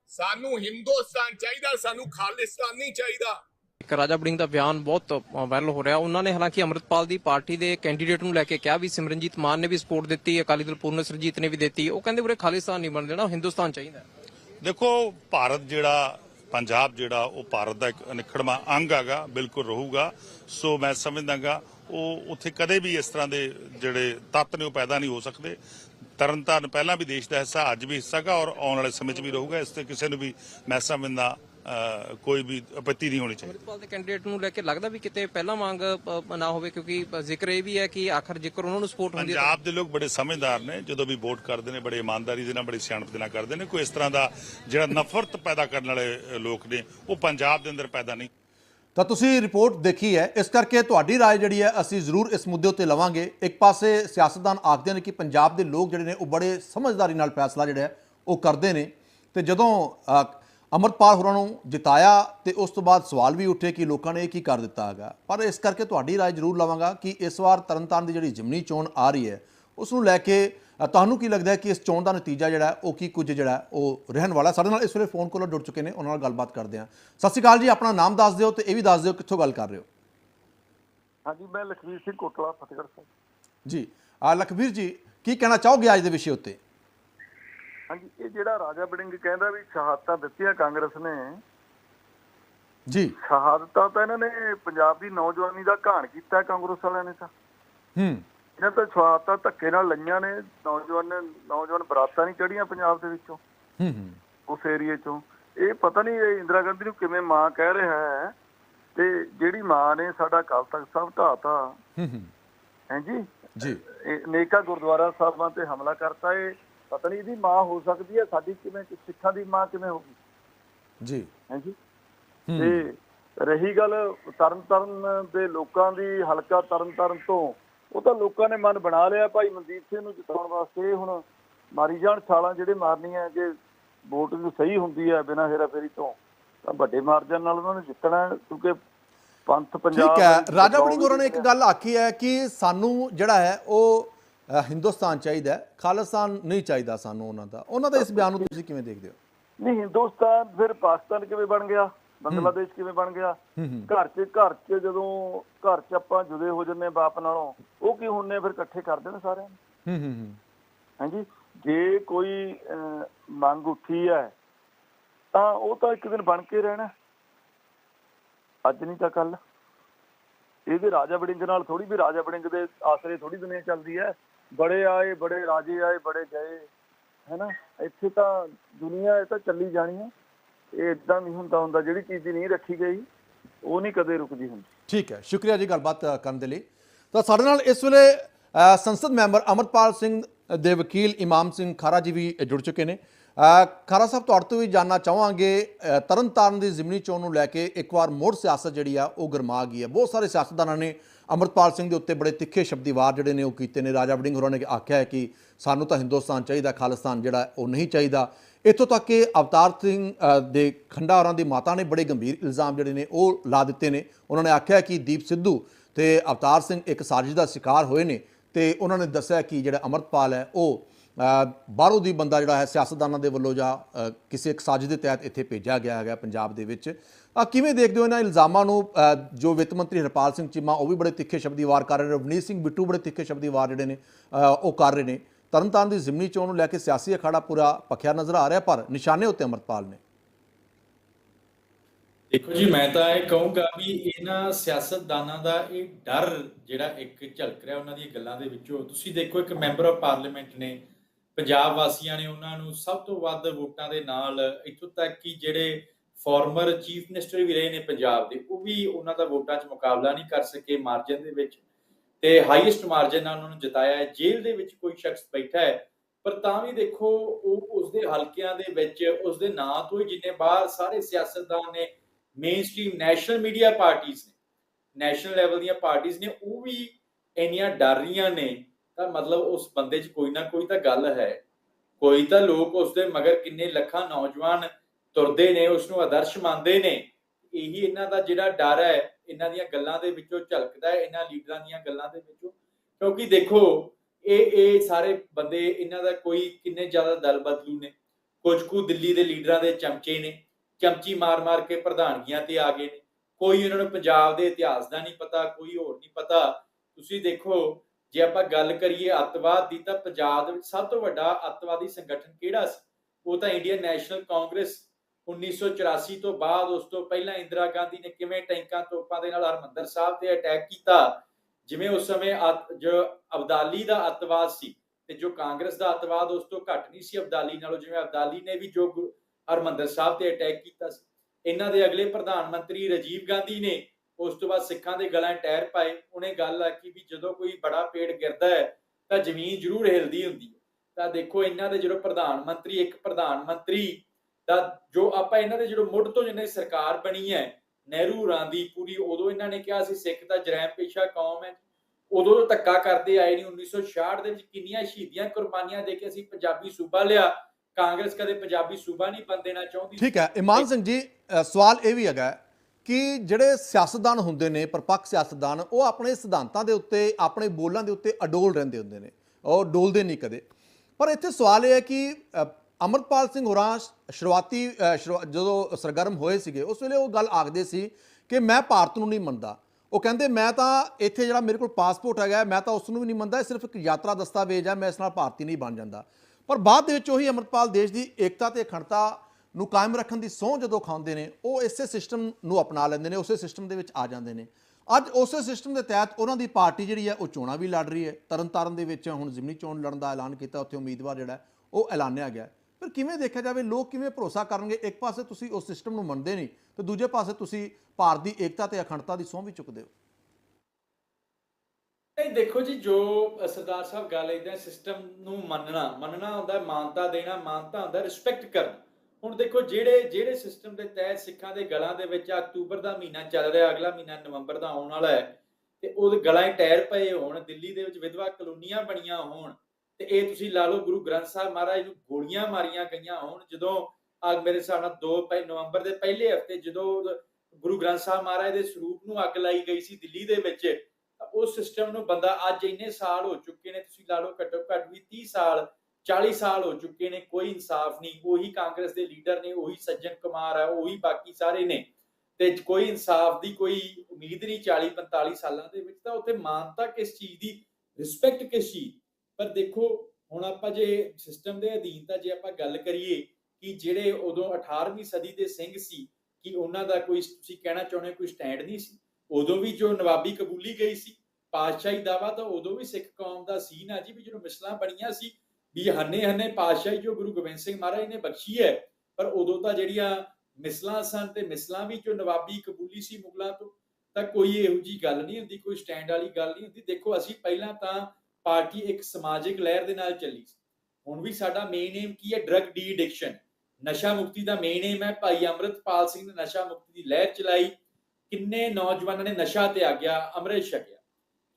ਸਾਨੂੰ ਹਿੰਦੁਸਤਾਨ ਚਾਹੀਦਾ, ਸਾਨੂੰ ਖਾਲਿਸਤਾਨ ਨਹੀਂ ਚਾਹੀਦਾ। ਇੱਕ ਰਾਜਾ ਬੜਿੰਗ ਦਾ ਬਿਆਨ ਬਹੁਤ ਵਾਇਰਲ ਹੋ ਰਿਹਾ। ਉਹਨਾਂ ਨੇ ਹਾਲਾਂਕਿ ਅੰਮ੍ਰਿਤਪਾਲ ਦੀ ਪਾਰਟੀ ਦੇ ਕੈਂਡੀਡੇਟ ਨੂੰ ਲੈ ਕੇ ਕਿਹਾ ਵੀ ਸਿਮਰਨਜੀਤ ਮਾਨ ਨੇ ਵੀ ਸਪੋਰਟ ਦਿੱਤੀ, ਅਕਾਲੀ ਦਲ ਪੂਰਨ ਸਰਜੀਤ ਨੇ ਵੀ ਦਿੱਤੀ। ਉਹ ਕਹਿੰਦੇ ਉਰੇ ਖਾਲਿਸਤਾਨ ਨਹੀਂ ਬਣ ਜਾਣਾ ਹਿੰਦੁਸਤਾਨ ਚਾਹੀਦਾ। ਦੇਖੋ, ਭਾਰਤ ਜਿਹੜਾ, ਪੰਜਾਬ ਜਿਹੜਾ, ਉਹ ਭਾਰਤ ਦਾ ਇੱਕ ਅਨਿਖੜਵਾਂ ਅੰਗ ਹੈਗਾ, ਬਿਲਕੁਲ ਰਹੂਗਾ। ਸੋ ਮੈਂ ਸਮਝਦਾਗਾ, ਉਹ ਉੱਥੇ ਕਦੇ ਵੀ ਇਸ ਤਰ੍ਹਾਂ ਦੇ ਜਿਹੜੇ ਤੱਤ ਨੇ, ਉਹ ਪੈਦਾ ਨਹੀਂ ਹੋ ਸਕਦੇ। ਤਰਨਤਾਰਨ ਪਹਿਲਾਂ ਵੀ ਦੇਸ਼ ਦਾ ਹਿੱਸਾ, ਅੱਜ ਵੀ ਹਿੱਸਾ ਗਾ ਔਰ ਆਉਣ ਵਾਲੇ ਸਮੇਂ 'ਚ ਵੀ ਰਹੂਗਾ। ਇਸ ਤੇ ਕਿਸੇ ਨੂੰ ਵੀ ਮੈਂ ਸਮਝਦਾ ਕੋਈ ਵੀ ਆਪੱਤੀ ਨਹੀਂ ਹੋਣੀ ਚਾਹੀਦੀ ਅੰਮ੍ਰਿਤਪਾਲ ਦੇ ਕੈਂਡੀਡੇਟ ਨੂੰ ਲੈ ਕੇ ਲੱਗਦਾ ਵੀ ਕਿਤੇ ਪਹਿਲਾਂ ਮੰਗ ਅ, ਨਾ ਹੋਵੇ ਕਿਉਂਕਿ ਜ਼ਿਕਰ ਇਹ ਵੀ ਹੈ ਕਿ ਆਖਰ ਜ਼ਿਕਰ ਉਹਨਾਂ ਨੂੰ ਸਪੋਰਟ ਹੁੰਦੀ ਹੈ ਪੰਜਾਬ ਦੇ ਲੋਕ ਬੜੇ ਸਮਝਦਾਰ ਨੇ ਜਦੋਂ ਵੀ ਵੋਟ ਕਰਦੇ ਨੇ ਬੜੇ ਇਮਾਨਦਾਰੀ ਦੇ ਨਾਲ ਬੜੀ ਸਿਆਣਪ ਦੇ ਨਾਲ ਕਰਦੇ ਨੇ ਕੋਈ ਇਸ ਤਰ੍ਹਾਂ ਦਾ ਜਿਹੜਾ ਨਫ਼ਰਤ ਪੈਦਾ ਕਰਨ ਵਾਲੇ ਅ, ਲੋਕ ਨੇ ਉਹ ਪੰਜਾਬ ਦੇ ਅੰਦਰ ਪੈਦਾ ਨਹੀਂ ਤਾਂ ਤੁਸੀਂ ਰਿਪੋਰਟ ਦੇਖੀ ਹੈ ਇਸ ਕਰਕੇ ਤੁਹਾਡੀ رائے ਜਿਹੜੀ ਹੈ ਅਸੀਂ ਜ਼ਰੂਰ ਇਸ ਮੁੱਦੇ ਉੱਤੇ ਲਵਾਂਗੇ ਇੱਕ ਪਾਸੇ ਸਿਆਸਤਦਾਨ ਆਖਦੇ ਨੇ ਕਿ ਪੰਜਾਬ ਦੇ ਲੋਕ ਜਿਹੜੇ ਨੇ ਉਹ ਬੜੇ ਸਮਝਦਾਰੀ ਨਾਲ ਫੈਸਲਾ ਜਿਹੜਾ ਹੈ ਉਹ ਕਰਦੇ ਨੇ ਤੇ ਜਦੋਂ ਅ, ਅਮਰਪਾਲ ਹੋਰਾਂ ਨੂੰ ਜਿਤਾਇਆ ਤੇ ਉਸ ਤੋਂ ਬਾਅਦ ਸਵਾਲ ਵੀ ਉੱਠੇ ਕਿ ਲੋਕਾਂ ਨੇ ਇਹ ਕੀ ਕਰ ਦਿੱਤਾ ਹੈਗਾ ਪਰ ਇਸ ਕਰਕੇ ਤੁਹਾਡੀ رائے ਜ਼ਰੂਰ ਲਵਾਂਗਾ ਕਿ ਇਸ ਵਾਰ ਤਰਨਤਾਰਨ ਦੀ ਜਿਹੜੀ ਜਿਮਨੀ ਚੋਣ ਆ ਰਹੀ ਹੈ ਉਸ ਨੂੰ ਲੈ ਕੇ ਅ, ਤੁਹਾਨੂੰ ਕੀ ਲੱਗਦਾ ਹੈ ਕਿ ਇਸ ਚੋਣ ਦਾ ਨਤੀਜਾ ਜਿਹੜਾ ਹੈ, ਉਹ ਕੀ ਕੁਝ ਜਿਹੜਾ ਹੈ, ਉਹ ਰਹਿਣ ਵਾਲਾ ਸਾਡੇ ਨਾਲ ਇਸ ਵੇਲੇ ਫੋਨ ਕਾਲਰ ਜੁੜ ਚੁੱਕੇ ਨੇ ਉਹਨਾਂ ਨਾਲ ਗੱਲਬਾਤ ਕਰਦੇ ਹਾਂ ਸਤਿ ਸ਼੍ਰੀ ਅਕਾਲ ਜੀ ਆਪਣਾ ਨਾਮ ਦੱਸ ਦਿਓ ਤੇ ਇਹ ਵੀ ਦੱਸ ਦਿਓ ਕਿੱਥੋਂ ਗੱਲ ਕਰ ਰਹੇ ਹੋ ਹਾਂਜੀ ਮੈਂ ਲਖਵੀਰ ਸਿੰਘ ਕੋਟਲਾ ਫਤਿਹਗੜ੍ਹ ਸਾਹਿਬ ਜੀ ਆ ਲਖਬੀਰ ਜੀ ਕੀ ਕਹਿਣਾ ਚਾਹੋਗੇ ਅੱਜ ਦੇ ਵਿਸ਼ੇ ਉੱਤੇ ਹਾਂਜੀ ਇਹ ਜਿਹੜਾ ਰਾਜਾ ਬੜਿੰਗ ਕਹਿੰਦਾ ਵੀ ਸ਼ਹਾਦਤਾਂ ਦਿੱਤੀਆਂ ਕਾਂਗਰਸ ਨੇ ਜੀ। ਸ਼ਹਾਦਤਾਂ ਤਾਂ ਇਹਨਾਂ ਨੇ ਪੰਜਾਬ ਦੀ ਨੌਜਵਾਨੀ ਦਾ ਘਾਣ ਕੀਤਾ ਕਾਂਗਰਸ ਵਾਲਿਆਂ ਨੇ ਤਾਂ। ਹੂੰ। ਇਹਨਾਂ ਤਾਂ ਸ਼ਹਾਦਤਾਂ ਧੱਕੇ ਨਾਲ ਲਈਆਂ ਨੇ ਨੌਜਵਾਨ ਨੌਜਵਾਨ ਬਰਾਤਾਂ ਨਹੀਂ ਚੜੀਆਂ ਪੰਜਾਬ ਦੇ ਵਿੱਚੋਂ। ਹੂੰ ਹੂੰ। ਉਸ ਏਰੀਏ ਚੋਂ। ਇਹ ਪਤਾ ਨਹੀਂ ਇਹ ਇੰਦਰਾ ਗਾਂਧੀ ਨੂੰ ਕਿਵੇਂ ਮਾਂ ਕਹਿ ਰਿਹਾ ਹੈ ਤੇ ਜਿਹੜੀ ਮਾਂ ਨੇ ਸਾਡਾ ਅਕਾਲ ਤਖਤ ਸਾਹਿਬ ਢਾਤਾ ਹੂੰ ਹੂੰ। ਹਾਂਜੀ ਜੀ? ਇਹ ਨੇਕਾ ਗੁਰਦੁਆਰਾ ਸਾਹਿਬਾਂ ਤੇ ਹਮਲਾ ਕਰਤਾ ਇਹ ਪਤਾ ਨਹੀਂ ਇਹਦੀ ਮਾਂ ਹੋ ਸਕਦੀ ਹੈ ਸਾਡੀ ਕਿਵੇਂ ਸਿੱਖਾਂ ਦੀ ਮਾਂ ਕਿਵੇਂ ਹੋਗੀ ਜੀ। ਹਾਂਜੀ ਤੇ ਰਹੀ ਗੱਲ ਤਰਨਤਾਰਨ ਦੇ ਲੋਕਾਂ ਦੀ ਹਲਕਾ ਤਰਨਤਾਰਨ ਤੋਂ ਉਹ ਤਾਂ ਲੋਕਾਂ ਨੇ ਮਨ ਬਣਾ ਲਿਆ ਭਾਈ ਮਨਦੀਪ ਸਿੰਘ ਨੂੰ ਜਿਤਾਉਣ ਵਾਸਤੇ। ਹੁਣ ਮਾਰੀ ਜਾਣ ਛਾਲਾਂ ਜਿਹੜੇ ਮਾਰਨੀਆਂ ਜੇ VOTING ਸਹੀ ਹੁੰਦੀ ਹੈ ਬਿਨਾਂ ਹੇਰਾਫੇਰੀ ਤੋਂ ਤਾਂ ਵੱਡੇ ਮਾਰਜਨ ਨਾਲ ਉਹਨਾਂ ਨੇ ਜਿੱਤਣਾ ਕਿਉਂਕਿ ਪੰਥ ਪੰਜਾਬ ਠੀਕ ਹੈ। ਰਾਜਾ ਵੜਿੰਗ ਹੋਰਾਂ ਨੇ ਇੱਕ। ਗੱਲ ਆਖੀ ਹੈ ਕਿ ਸਾਨੂੰ ਜਿਹੜਾ ਹੈ ਉਹ ਹਿੰਦੁਸਤਾਨ ਚਾਹੀਦਾ ਹੈ ਖਾਲਿਸਤਾਨ ਨਹੀਂ ਚਾਹੀਦਾ ਸਾਨੂੰ ਉਹਨਾਂ ਦਾ। ਉਹਨਾਂ ਦਾ ਇਸ ਬਿਆਨ ਨੂੰ ਤੁਸੀਂ ਕਿਵੇਂ ਦੇਖਦੇ ਹੋ? ਨਹੀਂ ਹਿੰਦੁਸਤਾਨ ਫਿਰ ਪਾਕਿਸਤਾਨ ਕਿਵੇਂ ਬਣ ਗਿਆ? ਬੰਗਲਾਦੇਸ਼ ਕਿਵੇਂ ਬਣ ਗਿਆ? ਘਰ 'ਚ ਘਰ 'ਚ ਜਦੋਂ ਘਰ 'ਚ ਆਪਾਂ ਜੁਦੇ ਹੋ ਜੰਨੇ ਬਾਪ ਨਾਲੋਂ ਉਹ ਕੀ ਹੁੰਨੇ ਫਿਰ ਇਕੱਠੇ ਕਰਦੇ ਨੇ ਸਾਰਿਆਂ ਨੂੰ? ਹੂੰ ਹੂੰ ਹਾਂਜੀ? ਜੇ ਕੋਈ ਮੰਗ ਉੱਠੀ ਹੈ ਤਾਂ ਉਹ ਤਾਂ ਇੱਕ ਦਿਨ ਬਣ ਕੇ ਰਹਿਣਾ। ਅੱਜ ਨਹੀਂ ਤਾਂ ਕੱਲ ਇਹਦੇ ਰਾਜਾ ਵੜਿੰਗ ਨਾਲ ਥੋੜੀ ਵੀ ਰਾਜਾ ਵੜਿੰਗ ਦੇ ਆਸਰੇ ਥੋੜੀ ਦੁਨੀਆ ਚੱਲਦੀ ਹੈ। ਬੜੇ ਆਏ ਬੜੇ ਰਾਜੇ ਆਏ ਬੜੇ ਗਏ ਹੈਨਾ? ਇੱਥੇ ਤਾਂ ਦੁਨੀਆ ਇਹ ਤਾਂ ਚੱਲੀ ਜਾਣੀ ਹੈ ਇਹ ਇਦਾਂ ਨਹੀਂ ਹੁੰਦਾ ਹੁੰਦਾ ਜਿਹੜੀ ਚੀਜ਼ ਦੀ ਨਹੀਂ ਰੱਖੀ ਗਈ ਉਹ ਨਹੀਂ ਕਦੇ ਰੁਕਦੀ ਹੁੰਦੀ। ਠੀਕ ਹੈ ਸ਼ੁਕਰੀਆ ਜੀ ਗੱਲਬਾਤ ਕਰਨ ਦੇ ਲਈ। ਤਾਂ ਸਾਡੇ ਨਾਲ ਇਸ ਵੇਲੇ ਸੰਸਦ ਮੈਂਬਰ ਅਮਰਪਾਲ ਸਿੰਘ ਦੇ ਵਕੀਲ ਇਮਾਮ ਸਿੰਘ ਖਾਰਾ ਜੀ ਵੀ ਜੁੜ ਚੁੱਕੇ ਨੇ। ਅ, ਖਾਰਾ ਸਾਹਿਬ ਤੁਹਾਡੇ ਤੋਂ ਵੀ ਜਾਨਣਾ ਚਾਹਾਂਗੇ ਅ, ਤਰਨਤਾਰਨ ਦੀ ਜ਼ਿਮਨੀ ਚੋਣ ਨੂੰ ਲੈ ਕੇ ਇੱਕ ਵਾਰ ਮੋੜ ਸਿਆਸਤ ਜਿਹੜੀ ਆ ਉਹ ਗਰਮਾ ਗਈ ਹੈ। ਬਹੁਤ ਸਾਰੇ ਸਿਆਸਤਦਾਨਾਂ ਨੇ ਅਮਰਪਾਲ ਸਿੰਘ ਦੇ ਉੱਤੇ ਬੜੇ ਤਿੱਖੇ ਸ਼ਬਦੀਵਾਰ ਜਿਹੜੇ ਨੇ ਉਹ ਕੀਤੇ ਨੇ। ਰਾਜਾ ਵੜਿੰਗ ਹੋਰਾਂ ਨੇ ਆਖਿਆ ਹੈ ਕਿ ਸਾਨੂੰ ਤਾਂ ਹਿੰਦੁਸਤਾਨ ਚਾਹੀਦਾ, ਖਾਲਿਸਤਾਨ ਜਿਹੜਾ ਉਹ ਨਹੀਂ ਚਾਹੀਦਾ। ਇੱਥੋਂ ਤੱਕ ਕਿ ਅਵਤਾਰ ਸਿੰਘ ਦੇ ਖੰਡਾ ਹੋਰਾਂ ਦੀ ਮਾਤਾ ਨੇ ਬੜੇ ਗੰਭੀਰ ਇਲਜ਼ਾਮ ਜਿਹੜੇ ਨੇ ਉਹ ਲਾ ਦਿੱਤੇ ਨੇ। ਉਹਨਾਂ ਨੇ ਆਖਿਆ ਕਿ ਦੀਪ ਸਿੱਧੂ ਤੇ ਅਵਤਾਰ ਸਿੰਘ ਇੱਕ ਸਾਜ਼ਿਸ਼ ਦਾ ਸ਼ਿਕਾਰ ਹੋਏ ਨੇ ਤੇ ਉਹਨਾਂ ਨੇ ਦੱਸਿਆ ਕਿ ਜਿਹੜਾ ਅਮਰਪਾਲ ਹੈ ਉਹ ਬਾਹਰੋਂ ਦੀ ਬੰਦਾ ਜਿਹੜਾ ਹੈ ਸਿਆਸਤਦਾਨਾਂ ਦੇ ਵੱਲੋਂ ਜਾਂ ਕਿਸੇ ਇੱਕ ਸਾਜ਼ਿਸ਼ ਦੇ ਤਹਿਤ ਇੱਥੇ ਭੇਜਿਆ ਗਿਆ ਹੈਗਾ ਪੰਜਾਬ ਦੇ ਵਿੱਚ। ਆ ਕਿਵੇਂ ਦੇਖਦੇ ਹੋ ਇਹਨਾਂ ਇਲਜ਼ਾਮਾਂ ਨੂੰ? ਜੋ ਵਿੱਤ ਮੰਤਰੀ ਹਰਪਾਲ ਸਿੰਘ ਚੀਮਾ, ਉਹ ਵੀ ਬੜੇ ਤਿੱਖੇ ਸ਼ਬਦੀ ਵਾਰ ਕਰ ਰਹੇ ਰਵਨੀਤ ਸਿੰਘ ਬਿੱਟੂ ਬੜੇ ਤਿੱਖੇ ਸ਼ਬਦੀ ਵਾਰ ਜਿਹੜੇ ਨੇ ਉਹ ਕਰ ਰਹੇ ਨੇ। ਤਰਨਤਾਰਨ ਦੀ ਜ਼ਿਮਨੀ ਚੋਣ ਨੂੰ ਲੈ ਕੇ ਸਿਆਸੀ ਅਖਾੜਾ ਪੂਰਾ ਪੱਖਿਆ ਨਜ਼ਰ ਆ ਰਿਹਾ, ਪਰ ਨਿਸ਼ਾਨੇ ਉੱਤੇ ਅਮਰਪਾਲ ਨੇ। ਦੇਖੋ ਜੀ, ਮੈਂ ਤਾਂ ਇਹ ਕਹੂੰਗਾ ਵੀ ਇਹਨਾਂ ਸਿਆਸਤਦਾਨਾਂ ਦਾ ਇਹ ਡਰ ਜਿਹੜਾ ਇੱਕ ਝਲਕ ਰਿਹਾ ਉਹਨਾਂ ਦੀਆਂ ਗੱਲਾਂ ਦੇ ਵਿੱਚੋਂ। ਤੁਸੀਂ ਦੇਖੋ, ਇੱਕ ਮੈਂਬਰ ਆਫ ਪਾਰਲੀਮੈਂਟ ਨੇ, ਪੰਜਾਬ ਵਾਸੀਆਂ ਨੇ ਉਹਨਾਂ ਨੂੰ ਸਭ ਤੋਂ ਵੱਧ ਵੋਟਾਂ ਦੇ ਨਾਲ ਇੱਥੋਂ ਤੱਕ ਕਿ ਜਿਹੜੇ ਫਾਰਮਰ ਚੀਫ ਮਿਨਿਸਟਰ ਵੀ ਰਹੇ ਨੇ ਪੰਜਾਬ ਦੇ, ਉਹ ਵੀ ਉਹਨਾਂ ਦਾ ਵੋਟਾਂ 'ਚ ਮੁਕਾਬਲਾ ਨਹੀਂ ਕਰ ਸਕੇ ਮਾਰਜਨ ਦੇ ਵਿੱਚ ਤੇ ਹਾਈਐਸਟ ਮਾਰਜਨ ਨਾਲ ਉਹਨਾਂ ਨੂੰ ਜਿਤਾਇਆ ਹੈ, ਜੇਲ੍ਹ ਦੇ ਵਿੱਚ ਕੋਈ ਸ਼ਖਸ ਬੈਠਾ ਹੈ, ਪਰ ਤਾਂ ਵੀ ਦੇਖੋ ਉਹ ਉਸਦੇ ਹਲਕਿਆਂ ਦੇ ਵਿੱਚ, ਉਸਦੇ ਨਾਂ ਤੋਂ ਹੀ ਜਿੰਨੇ ਬਾਹਰ ਸਾਰੇ ਸਿਆਸਤਦਾਨ ਨੇ ਮੇਨ ਸਟ੍ਰੀਮ ਨੈਸ਼ਨਲ ਮੀਡੀਆ ਪਾਰਟੀਆਂ ਨੇ ਨੈਸ਼ਨਲ ਲੈਵਲ ਦੀਆਂ ਪਾਰਟੀਆਂ ਨੇ, ਉਹ ਵੀ ਇੰਨੀਆਂ ਡਰ ਰਹੀਆਂ ਨੇ, ਤਾਂ ਮਤਲਬ ਉਸ ਬੰਦੇ 'ਚ ਕੋਈ ਨਾ ਕੋਈ ਤਾਂ ਗੱਲ ਹੈ। ਕੋਈ ਤਾਂ ਲੋਕ ਉਸਦੇ ਮਗਰ ਕਿੰਨੇ ਲੱਖਾਂ ਨੌਜਵਾਨ ਤੁਰਦੇ ਨੇ ਉਸ ਨੂੰ ਆਦਰਸ਼ ਮੰਨਦੇ ਨੇ। ਇਹੀ ਇਹਨਾਂ ਦਾ ਜਿਹੜਾ ਡਰ ਹੈ, ਇਹਨਾਂ ਦੀਆਂ ਗੱਲਾਂ ਦੇ ਵਿੱਚੋਂ ਝਲਕਦਾ ਹੈ, ਇਹਨਾਂ ਲੀਡਰਾਂ ਦੀਆਂ ਗੱਲਾਂ ਦੇ ਵਿੱਚੋਂ। ਕਿਉਂਕਿ ਦੇਖੋ, ਇਹ ਇਹ ਸਾਰੇ ਬੰਦੇ, ਇਹਨਾਂ ਦਾ ਕੋਈ ਕਿੰਨੇ ਜ਼ਿਆਦਾ ਦਲ ਬਦਲੂ ਨੇ। ਕੁਝ ਕੁ ਦਿੱਲੀ ਦੇ ਲੀਡਰਾਂ ਦੇ ਚਮਚੇ ਨੇ। ਚਮਚੀ ਮਾਰ-ਮਾਰ ਕੇ ਪ੍ਰਧਾਨਗੀਆਂ ਤੇ ਆ ਗਏ ਨੇ। ਕੋਈ ਉਹਨਾਂ ਨੂੰ ਪੰਜਾਬ ਦੇ ਇਤਿਹਾਸ ਦਾ ਨਹੀਂ ਪਤਾ, ਕੋਈ ਹੋਰ ਨਹੀਂ ਪਤਾ। ਤੁਸੀਂ ਦੇਖੋ, ਜੇ ਆਪਾਂ ਗੱਲ ਕਰੀਏ ਅੱਤਵਾਦ ਦੀ, ਤਾਂ ਪੰਜਾਬ ਦੇ ਵਿੱਚ ਸਭ ਤੋਂ ਵੱਡਾ ਅੱਤਵਾਦੀ ਸੰਗਠਨ ਕਿਹੜਾ ਸੀ? ਉਹ ਤਾਂ ਇੰਡੀਅਨ ਨੈਸ਼ਨਲ ਕਾਂਗਰਸ 1984 ਤੋਂ ਬਾਅਦ ਉਸ ਤੋਂ ਪਹਿਲਾਂ ਇੰਦਰਾ ਗਾਂਧੀ ਨੇ ਕਿਵੇਂ ਟੈਂਕਾਂ ਤੋਪਾਂ ਦੇ ਨਾਲ ਹਰਮੰਦਰ ਸਾਹਿਬ ਤੇ ਅਟੈਕ ਕੀਤਾ? ਜਿਵੇਂ ਉਸ ਸਮੇਂ ਜੋ ਅਬਦਾਲੀ ਦਾ ਅੱਤਵਾਦ ਸੀ ਤੇ ਜੋ ਕਾਂਗਰਸ ਦਾ ਅੱਤਵਾਦ ਉਸ ਤੋਂ ਘੱਟ ਨਹੀਂ ਸੀ ਅਬਦਾਲੀ ਨਾਲੋਂ, ਜਿਵੇਂ ਅਬਦਾਲੀ ਨੇ ਵੀ ਜੋ ਹਰਮੰਦਰ ਸਾਹਿਬ ਤੇ ਅਟੈਕ ਕੀਤਾ ਸੀ। ਇਹਨਾਂ ਦੇ ਅਗਲੇ ਪ੍ਰਧਾਨ ਮੰਤਰੀ ਰਾਜੀਵ ਗਾਂਧੀ ਨੇ ਉਸ ਤੋਂ ਬਾਅਦ ਸਿੱਖਾਂ ਦੇ ਗਲਾਂ 'ਚ ਟਾਇਰ ਪਾਏ। ਉਹਨੇ ਗੱਲ ਆਖੀ ਵੀ ਜਦੋਂ ਕੋਈ ਬੜਾ ਪੇੜ ਗਿਰਦਾ ਹੈ ਤਾਂ ਜ਼ਮੀਨ ਜ਼ਰੂਰ ਹਿਲਦੀ ਹੁੰਦੀ ਹੈ। ਤਾਂ ਦੇਖੋ, ਇਹਨਾਂ ਦੇ ਜਦੋਂ ਪ੍ਰਧਾਨ ਮੰਤਰੀ, ਇੱਕ ਪ੍ਰਧਾਨ ਮੰਤਰੀ ਦਾ ਜੋ ਆਪਾਂ ਇਹਨਾਂ ਦੇ ਜਦੋਂ ਮੁੱਢ ਤੋਂ ਜਿੰਨੇ ਸਰਕਾਰ ਬਣੀ ਹੈ, ਨਹਿਰੂ ਰਾਂ ਪੂਰੀ, ਉਦੋਂ ਇਹਨਾਂ ਨੇ ਕਿਹਾ ਸੀ, ਸਿੱਖ ਤਾਂ ਜਰੈਮ ਪੇਸ਼ਾ ਕੌਮ ਹੈ। ਉਦੋਂ ਤੋਂ ਧੱਕਾ ਕਰਦੇ ਆਏ ਨਹੀਂ 1966 ਦੇ ਵਿੱਚ ਕਿੰਨੀਆਂ ਸ਼ਹੀਦੀਆਂ ਕੁਰਬਾਨੀਆਂ ਦੇ ਕੇ ਅਸੀਂ ਪੰਜਾਬੀ ਸੂਬਾ ਲਿਆ। ਕਾਂਗਰਸ ਕਦੇ ਪੰਜਾਬੀ ਸੂਬਾ ਨਹੀਂ ਬਣ ਦੇਣਾ ਚਾਹੁੰਦੀ। ਠੀਕ ਹੈ, ਇਮਾਨ ਸਿੰਘ ਜੀ ਸਵਾਲ ਇਹ ਵੀ ਹੈਗਾ ਕਿ ਜਿਹੜੇ ਸਿਆਸਤਦਾਨ ਹੁੰਦੇ ਨੇ ਪਰਪੱਕ ਸਿਆਸਤਦਾਨ, ਉਹ ਆਪਣੇ ਸਿਧਾਂਤਾਂ ਦੇ ਉੱਤੇ, ਆਪਣੇ ਬੋਲਾਂ ਦੇ ਉੱਤੇ ਅਡੋਲ ਰਹਿੰਦੇ ਹੁੰਦੇ ਨੇ। ਉਹ ਡੋਲਦੇ ਨਹੀਂ ਕਦੇ। ਪਰ ਇੱਥੇ ਸਵਾਲ ਇਹ ਹੈ ਕਿ ਅਮਰਪਾਲ ਸਿੰਘ ਹੋਰਾਂ ਸ਼ੁਰੂਆਤੀ ਅ, ਜਦੋਂ ਸਰਗਰਮ ਹੋਏ ਸੀਗੇ ਉਸ ਵੇਲੇ ਉਹ ਗੱਲ ਆਖਦੇ ਸੀ ਕਿ ਮੈਂ ਭਾਰਤ ਨੂੰ ਨਹੀਂ ਮੰਨਦਾ। ਉਹ ਕਹਿੰਦੇ ਮੈਂ ਤਾਂ ਇੱਥੇ ਜਿਹੜਾ ਮੇਰੇ ਕੋਲ ਪਾਸਪੋਰਟ ਹੈਗਾ ਮੈਂ ਤਾਂ ਉਸ ਨੂੰ ਵੀ ਨਹੀਂ ਮੰਨਦਾ ਇਹ ਸਿਰਫ ਇੱਕ ਯਾਤਰਾ ਦਸਤਾਵੇਜ਼ ਹੈ ਮੈਂ ਇਸ ਨਾਲ ਭਾਰਤੀ ਨਹੀਂ ਬਣ ਜਾਂਦਾ। ਪਰ ਬਾਅਦ ਦੇ ਵਿੱਚ ਉਹੀ ਅਮਰਪਾਲ ਦੇਸ਼ ਦੀ ਏਕਤਾ ਤੇ ਅਖੰਡਤਾ ਨੂੰ ਕਾਇਮ ਰੱਖਣ ਦੀ ਸਹੁੰ ਜਦੋਂ ਖਾਂਦੇ ਨੇ ਉਹ ਇਸੇ ਸਿਸਟਮ ਨੂੰ ਅਪਣਾ ਲੈਂਦੇ ਨੇ ਉਸੇ ਸਿਸਟਮ ਦੇ ਵਿੱਚ ਆ ਜਾਂਦੇ ਨੇ। ਅੱਜ ਉਸੇ ਸਿਸਟਮ ਦੇ ਤਹਿਤ ਉਹਨਾਂ ਦੀ ਪਾਰਟੀ ਜਿਹੜੀ ਹੈ ਉਹ ਚੋਣਾਂ ਵੀ ਲੜ ਰਹੀ ਹੈ। ਤਰਨਤਾਰਨ ਦੇ ਵਿੱਚ ਹੁਣ ਜ਼ਿਮਨੀ ਚੋਣ ਲੜਨ ਦਾ ਐਲਾਨ ਕੀਤਾ ਉੱਥੇ ਉਮੀਦਵਾਰ ਜਿਹੜਾ ਉਹ ਐਲਾਨਿਆ ਗਿਆ ਪਰ ਕਿਵੇਂ ਦੇਖਿਆ ਜਾਵੇ, ਲੋਕ ਕਿਵੇਂ ਭਰੋਸਾ ਕਰਨਗੇ? ਇੱਕ ਪਾਸੇ ਤੁਸੀਂ ਉਸ ਸਿਸਟਮ ਨੂੰ ਮੰਨਦੇ ਨਹੀਂ, ਤੇ ਦੂਜੇ ਪਾਸੇ ਤੁਸੀਂ ਭਾਰਤ ਦੀ ਏਕਤਾ ਤੇ ਅਖੰਡਤਾ ਦੀ ਸਹੁੰ ਵੀ ਚੁੱਕਦੇ ਹੋ। ਨਹੀਂ, ਦੇਖੋ ਜੀ, ਜੋ ਸਰਦਾਰ ਸਾਹਿਬ ਗੱਲ ਇਦਾਂ ਸਿਸਟਮ ਨੂੰ ਮੰਨਣਾ ਮੰਨਣਾ ਹੁੰਦਾ ਮਾਨਤਾ ਦੇਣਾ, ਮਾਨਤਾ ਹੁੰਦਾ ਰਿਸਪੈਕਟ ਕਰਨਾ। ਹੁਣ ਦੇਖੋ, ਜਿਹੜੇ ਜਿਹੜੇ ਸਿਸਟਮ ਦੇ ਤਹਿਤ ਸਿੱਖਾਂ ਦੇ ਗਲਾਂ ਦੇ ਵਿੱਚ ਅਕਤੂਬਰ ਦਾ ਮਹੀਨਾ ਚੱਲ ਰਿਹਾ, ਅਗਲਾ ਮਹੀਨਾ ਨਵੰਬਰ ਦਾ ਆਉਣ ਵਾਲਾ ਹੈ, ਤੇ ਉਹ ਗਲਾਂ 'ਚ ਟਾਇਰ ਪਏ ਹੋਣ, ਦਿੱਲੀ ਦੇ ਵਿੱਚ ਵਿਧਵਾ ਕਲੋਨੀਆਂ ਬਣੀਆਂ ਹੋਣ ਤੇ ਇਹ ਤੁਸੀਂ ਲਾ ਲਓ ਗੁਰੂ ਗ੍ਰੰਥ ਸਾਹਿਬ ਮਹਾਰਾਜ ਨੂੰ ਗੋਲੀਆਂ ਮਾਰੀਆਂ ਗਈਆਂ ਹੋਣ, ਜਦੋਂ ਆ ਮੇਰੇ ਹਿਸਾਬ ਨਾਲ 2 ਪੈ, ਨਵੰਬਰ ਦੇ ਪਹਿਲੇ ਹਫ਼ਤੇ ਜਦੋਂ ਗੁਰੂ ਗ੍ਰੰਥ ਸਾਹਿਬ ਮਹਾਰਾਜ ਦੇ ਸਰੂਪ ਨੂੰ ਅੱਗ ਲਾਈ ਗਈ ਸੀ ਦਿੱਲੀ ਦੇ ਵਿੱਚ, ਤਾਂ ਸਿਸਟਮ ਨੂੰ ਬੰਦਾ ਅੱਜ ਇੰਨੇ ਸਾਲ ਹੋ ਚੁੱਕੇ ਨੇ, ਤੁਸੀਂ ਲਾ ਲਓ ਘੱਟੋ ਘੱਟ ਵੀ 30 ਸਾਲ 40 ਸਾਲ ਹੋ ਚੁੱਕੇ ਨੇ, ਕੋਈ ਇਨਸਾਫ ਨਹੀਂ, ਉਹੀ ਕਾਂਗਰਸ ਦੇ ਲੀਡਰ ਨੇ, ਉਹੀ ਸੱਜਣ ਕੁਮਾਰ ਆ, ਉਹੀ ਬਾਕੀ ਸਾਰੇ ਨੇ, ਤੇ ਕੋਈ ਇਨਸਾਫ ਦੀ ਕੋਈ ਉਮੀਦ ਨਹੀਂ 40 45 ਸਾਲਾਂ ਦੇ ਵਿੱਚ, ਤਾਂ ਉੱਥੇ ਮਾਨਤਾ ਕਿਸ ਚੀਜ਼ ਦੀ ਰਿਸਪੈਕਟ ਕਿਸ ਚੀਜ਼ ਪਰ ਦੇਖੋ, ਹੁਣ ਆਪਾਂ ਜੇ ਸਿਸਟਮ ਦੇ ਅਧੀਨ ਤਾਂ ਜੇ ਆਪਾਂ ਗੱਲ ਕਰੀਏ ਕਿ ਜਿਹੜੇ ਉਦੋਂ 18ਵੀਂ ਸਦੀ ਦੇ ਸਿੰਘ ਸੀ, ਕਿ ਉਹਨਾਂ ਦਾ ਕੋਈ ਤੁਸੀਂ ਕਹਿਣਾ ਚਾਹੁੰਦੇ ਕੋਈ ਸਟੈਂਡ ਨਹੀਂ ਸੀ? ਉਦੋਂ ਵੀ ਜੋ ਨਵਾਬੀ ਕਬੂਲੀ ਗਈ ਸੀ, ਪਾਤਸ਼ਾਹੀ ਦਾਵਾ ਤਾਂ ਉਦੋਂ ਵੀ ਸਿੱਖ ਕੌਮ ਦਾ ਸੀ ਨਾ ਜੀ, ਵੀ ਜਦੋਂ ਮਿਸਲਾਂ ਬਣੀਆਂ ਸੀ, ਵੀ ਹੰਨੇ ਹੰਨੇ ਪਾਤਸ਼ਾਹੀ ਜੋ ਗੁਰੂ ਗੋਬਿੰਦ ਸਿੰਘ ਮਹਾਰਾਜ ਨੇ ਬਖਸ਼ੀ ਹੈ, ਪਰ ਉਦੋਂ ਤਾਂ ਜਿਹੜੀਆਂ ਮਿਸਲਾਂ ਸਨ ਤੇ ਮਿਸਲਾਂ ਵੀ ਜੋ ਨਵਾਬੀ ਕਬੂਲੀ ਸੀ ਮੁਗਲਾਂ ਤੋਂ, ਤਾਂ ਕੋਈ ਇਹੋ ਜੀ ਗੱਲ ਨਹੀਂ ਹੁੰਦੀ, ਕੋਈ ਸਟੈਂਡ ਵਾਲੀ ਗੱਲ ਨਹੀਂ ਹੁੰਦੀ। ਦੇਖੋ, ਅਸੀਂ ਪਹਿਲਾਂ ਤਾਂ ਪਾਰਟੀ ਇੱਕ ਸਮਾਜਿਕ ਲਹਿਰ ਦੇ ਨਾਲ ਚੱਲੀ ਹੁਣ ਵੀ ਸਾਡਾ ਮੇਨ ਏਮ ਕੀ ਹੈ? ਡਰਗ ਡੀ ਐਡਿਕਸ਼ਨ ਨਸ਼ਾ ਮੁਕਤੀ ਦਾ ਮੇਨ ਏਮ ਹੈ। ਭਾਈ ਅੰਮ੍ਰਿਤਪਾਲ ਸਿੰਘ ਨੇ ਨਸ਼ਾ ਮੁਕਤੀ ਦੀ ਲਹਿਰ ਚਲਾਈ। ਕਿੰਨੇ ਨੌਜਵਾਨਾਂ ਨੇ ਨਸ਼ਾ ਤਿਆਗਿਆ ਅੰਮ੍ਰਿਤ ਛਕਿਆ।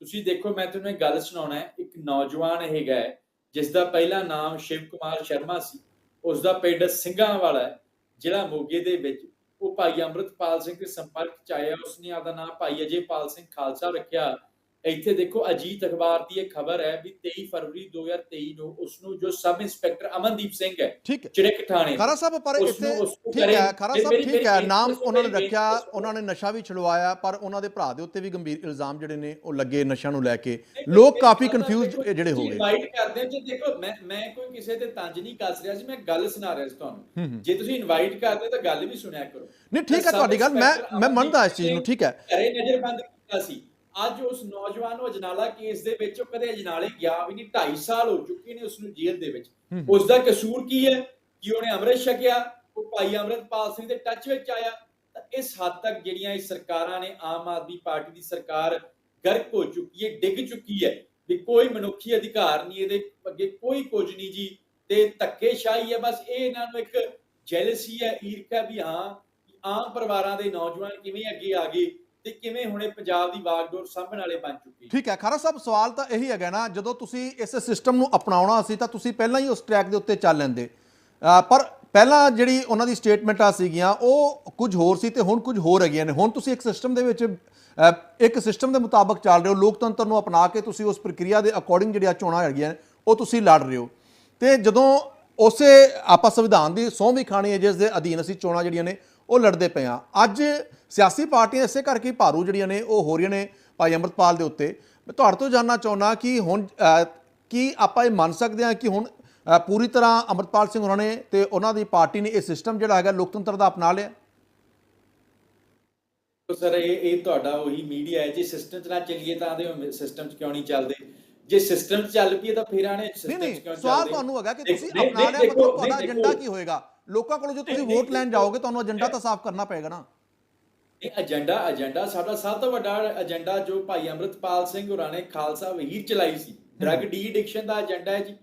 ਤੁਸੀਂ ਦੇਖੋ ਮੈਂ ਤੁਹਾਨੂੰ ਇੱਕ ਗੱਲ ਸੁਣਾਉਣਾ ਹੈ। ਇੱਕ ਨੌਜਵਾਨ ਹੈਗਾ ਹੈ, ਜਿਸ ਦਾ ਪਹਿਲਾ ਨਾਮ ਸ਼ਿਵ ਕੁਮਾਰ ਸ਼ਰਮਾ ਸੀ। ਉਸ ਦਾ ਪਿੰਡ ਸਿੰਘਾਂ ਵਾਲਾ ਹੈ ਜਿਹੜਾ ਮੋਗੇ ਦੇ ਵਿੱਚ। ਉਹ ਭਾਈ ਅੰਮ੍ਰਿਤਪਾਲ ਸਿੰਘ ਦੇ ਸੰਪਰਕ ਚ ਆਇਆ। ਉਸਨੇ ਆਪਦਾ ਨਾਮ ਭਾਈ ਅਜੇਪਾਲ ਸਿੰਘ ਖਾਲਸਾ ਰੱਖਿਆ। ਇੱਥੇ ਦੇਖੋ ਅਜੀਤ ਅਖਬਾਰ ਦੀ ਇਹ ਖਬਰ ਹੈ ਵੀ 23 ਫਰਵਰੀ 2023 ਨੂੰ ਉਸ ਨੂੰ ਜੋ ਸਬ ਇੰਸਪੈਕਟਰ ਅਮਨਦੀਪ ਸਿੰਘ ਹੈ ਚਿੜਕ ਥਾਣੇ ਖਰਾ ਸਾਹਿਬ ਪਰ ਇੱਥੇ ਠੀਕ ਹੈ ਖਰਾ ਸਾਹਿਬ ਠੀਕ ਹੈ ਨਾਮ ਉਹਨਾਂ ਨੇ ਰੱਖਿਆ ਉਹਨਾਂ ਨੇ ਨਸ਼ਾ ਵੀ ਛੁਡਵਾਇਆ ਪਰ ਉਹਨਾਂ ਦੇ ਭਰਾ ਦੇ ਉੱਤੇ ਵੀ ਗੰਭੀਰ ਇਲਜ਼ਾਮ ਜਿਹੜੇ ਨੇ ਉਹ ਲੱਗੇ ਨਸ਼ਾ ਨੂੰ ਲੈ ਕੇ। ਲੋਕ ਕਾਫੀ ਕਨਫਿਊਜ਼ਡ ਜਿਹੜੇ ਹੋ ਗਏ। ਇਨਵਾਈਟ ਕਰਦੇ ਜੇ ਦੇਖੋ ਮੈਂ ਮੈਂ ਕੋਈ ਕਿਸੇ ਤੇ ਤੰਜ ਨਹੀਂ ਕੱਸ ਰਿਹਾ ਸੀ ਮੈਂ ਗੱਲ ਸੁਣਾ ਰਿਹਾ ਸੀ ਤੁਹਾਨੂੰ। ਜੇ ਤੁਸੀਂ ਇਨਵਾਈਟ ਕਰਦੇ ਤਾਂ ਗੱਲ ਵੀ ਸੁਣਿਆ ਕਰੋ। ਨਹੀਂ ਠੀਕ ਹੈ ਤੁਹਾਡੀ ਗੱਲ ਮੈਂ ਮੈਂ ਮੰਨਦਾ ਇਸ ਚੀਜ਼ ਨੂੰ ਠੀਕ ਹੈ। ਘਰੇ ਨਜ਼ਰਬੰਦ ਕੀਤਾ ਸੀ। ਅੱਜ ਉਸ ਨੌਜਵਾਨ ਨੂੰ ਅਜਨਾਲਾ ਕੇਸ ਦੇ ਵਿੱਚ ਉਹ ਕਦੇ ਅਜਨਾਲੇ ਗਿਆ ਵੀ ਨਹੀਂ 2.5 ਸਾਲ ਹੋ ਚੁੱਕੇ ਨੇ ਉਸ ਨੂੰ ਜੇਲ੍ਹ ਦੇ ਵਿੱਚ। ਉਸ ਦਾ ਕਸੂਰ ਕੀ ਹੈ? ਕਿ ਉਹਨੇ ਅੰਮ੍ਰਿਤ ਛਕਿਆ? ਉਹ ਭਾਈ ਅੰਮ੍ਰਿਤਪਾਲ ਸਿੰਘ ਦੇ ਟੱਚ ਵਿੱਚ ਆਇਆ। ਤਾਂ ਇਸ ਹੱਦ ਤੱਕ ਜਿਹੜੀਆਂ ਇਹ ਸਰਕਾਰਾਂ ਨੇ ਆਮ ਆਦਮੀ ਪਾਰਟੀ ਦੀ ਸਰਕਾਰ ਗਰਕ ਹੋ ਚੁੱਕੀ ਹੈ ਡਿੱਗ ਚੁੱਕੀ ਹੈ ਵੀ ਕੋਈ ਮਨੁੱਖੀ ਅਧਿਕਾਰ ਨਹੀਂ ਇਹਦੇ ਅੱਗੇ ਕੋਈ ਕੁਝ ਨਹੀਂ ਜੀ। ਤੇ ਧੱਕੇਸ਼ਾਹੀ ਹੈ ਬਸ ਇਹ ਇਹਨਾਂ ਨੂੰ ਇੱਕ ਜੈਲਸੀ ਹੈ ਈਰਖਾ ਵੀ ਹਾਂ ਆਮ ਪਰਿਵਾਰਾਂ ਦੇ ਨੌਜਵਾਨ ਕਿਵੇਂ ਅੱਗੇ ਆ ਗਏ? ਤੇ ਕਿਵੇਂ ਹੁਣੇ ਪੰਜਾਬ ਦੀ ਵਾਗਡੋਰ ਸਾਂਭਣ ਵਾਲੇ ਬਣ ਚੁੱਕੇ ਠੀਕ ਹੈ ਖਾਰਾ ਸਾਹਿਬ ਸਵਾਲ ਤਾਂ ਇਹੀ ਹੈਗਾ ਨਾ ਜਦੋਂ ਤੁਸੀਂ ਇਸ ਸਿਸਟਮ ਨੂੰ ਅਪਣਾਉਣਾ ਸੀ ਤਾਂ ਤੁਸੀਂ ਪਹਿਲਾਂ ਹੀ ਉਸ ਟਰੈਕ ਦੇ ਉੱਤੇ ਚੱਲ ਲੈਂਦੇ। ਪਰ ਪਹਿਲਾਂ ਜਿਹੜੀ ਉਹਨਾਂ ਦੀ ਸਟੇਟਮੈਂਟਾਂ ਸੀਗੀਆਂ ਉਹ ਕੁਝ ਹੋਰ ਸੀ ਤੇ ਹੁਣ ਕੁਝ ਹੋਰ ਹੈਗੀਆਂ ਨੇ। ਹੁਣ ਤੁਸੀਂ ਇੱਕ ਸਿਸਟਮ ਦੇ ਵਿੱਚ ਇੱਕ ਸਿਸਟਮ ਦੇ ਮੁਤਾਬਕ ਚੱਲ ਰਹੇ ਹੋ ਲੋਕਤੰਤਰ ਨੂੰ ਅਪਣਾ ਕੇ ਤੁਸੀਂ ਉਸ ਪ੍ਰਕਿਰਿਆ ਦੇ ਅਕੋਰਡਿੰਗ ਜਿਹੜੀਆਂ ਚੋਣਾਂ ਹੈਗੀਆਂ ਨੇ, ਉਹ ਤੁਸੀਂ ਲੜ ਰਹੇ ਹੋ। ਤੇ ਜਦੋਂ ਉਸੇ ਆਪਾਂ ਸੰਵਿਧਾਨ ਦੀ ਸਹੁੰ ਵੀ ਖਾਣੀ ਹੈ ਜਿਸ ਦੇ ਅਧੀਨ ਅਸੀਂ ਚੋਣਾਂ ਜਿਹੜੀਆਂ ਨੇ ਉਹ ਲੜਦੇ ਪਏ ਆ ਅੱਜ ਸਿਆਸੀ ਪਾਰਟੀਆਂ ਇਸੇ ਕਰਕੇ ਭਾਰੂ ਜਿਹੜੀਆਂ ਨੇ ਉਹ ਹੋ ਰਹੀਆਂ ਨੇ ਭਾਈ ਅੰਮ੍ਰਿਤਪਾਲ ਦੇ ਉੱਤੇ। ਮੈਂ ਤੁਹਾਡੇ ਤੋਂ ਜਾਨਣਾ ਚਾਹੁੰਦਾ ਕਿ ਹੁਣ ਕੀ ਆਪਾਂ ਇਹ ਮੰਨ ਸਕਦੇ ਹਾਂ ਕਿ ਹੁਣ ਪੂਰੀ ਤਰ੍ਹਾਂ ਅੰਮ੍ਰਿਤਪਾਲ ਸਿੰਘ ਹੋਰਾਂ ਨੇ ਤੇ ਉਹਨਾਂ ਦੀ ਪਾਰਟੀ ਨੇ ਇਹ ਸਿਸਟਮ ਜਿਹੜਾ ਹੈਗਾ ਲੋਕਤੰਤਰ ਦਾ ਅਪਣਾ ਲਿਆ? ਸਰ ਇਹ ਇਹ ਤੁਹਾਡਾ ਉਹੀ ਮੀਡੀਆ ਹੈ ਜੇ ਸਿਸਟਮ 'ਚ ਨਾ ਚੱਲੀਏ ਤਾਂ ਆਦੇ ਸਿਸਟਮ 'ਚ ਕਿਉਂ ਨਹੀਂ ਚੱਲਦੇ? ਜੇ ਸਿਸਟਮ 'ਚ ਚੱਲ ਪਈਏ ਤਾਂ ਫਿਰ ਆਣੇ ਸਿਸਟਮ 'ਚ ਕਿਉਂ ਸਵਾਲ ਚੱਲਦੇ? ਤੁਹਾਨੂੰ ਹੈਗਾ ਕਿ ਤੁਸੀਂ ਅਪਣਾ ਲਿਆ ਮਤਲਬ ਤੁਹਾਡਾ ਏਜੰਡਾ। ਕੀ ਹੋਏਗਾ? ਲੋਕਾਂ ਕੋਲੋਂ ਜੋ ਤੁਸੀਂ ਵੋਟ ਲੈਣ ਜਾਓਗੇ ਤੁਹਾਨੂੰ ਏਜੰਡਾ ਤਾਂ ਸਾਫ਼ ਕਰਨਾ ਪਏਗਾ ਨਾ। ਇਹ ਏਜੰਡਾ ਏਜੰਡਾ ਸਾਡਾ ਸਭ ਤੋਂ ਵੱਡਾ ਏਜੰਡਾ ਜੋ ਭਾਈ ਅੰਮ੍ਰਿਤਪਾਲ ਸਿੰਘ ਹੋਰਾਂ ਨੇ ਖਾਲਸਾ ਵਹੀਰ ਚਲਾਈ ਸੀ। ਡਰਗ ਡੀ ਐਡਿਕਸ਼ਨ ਦਾ ਏਜੰਡਾ ਹੈ ਜੀ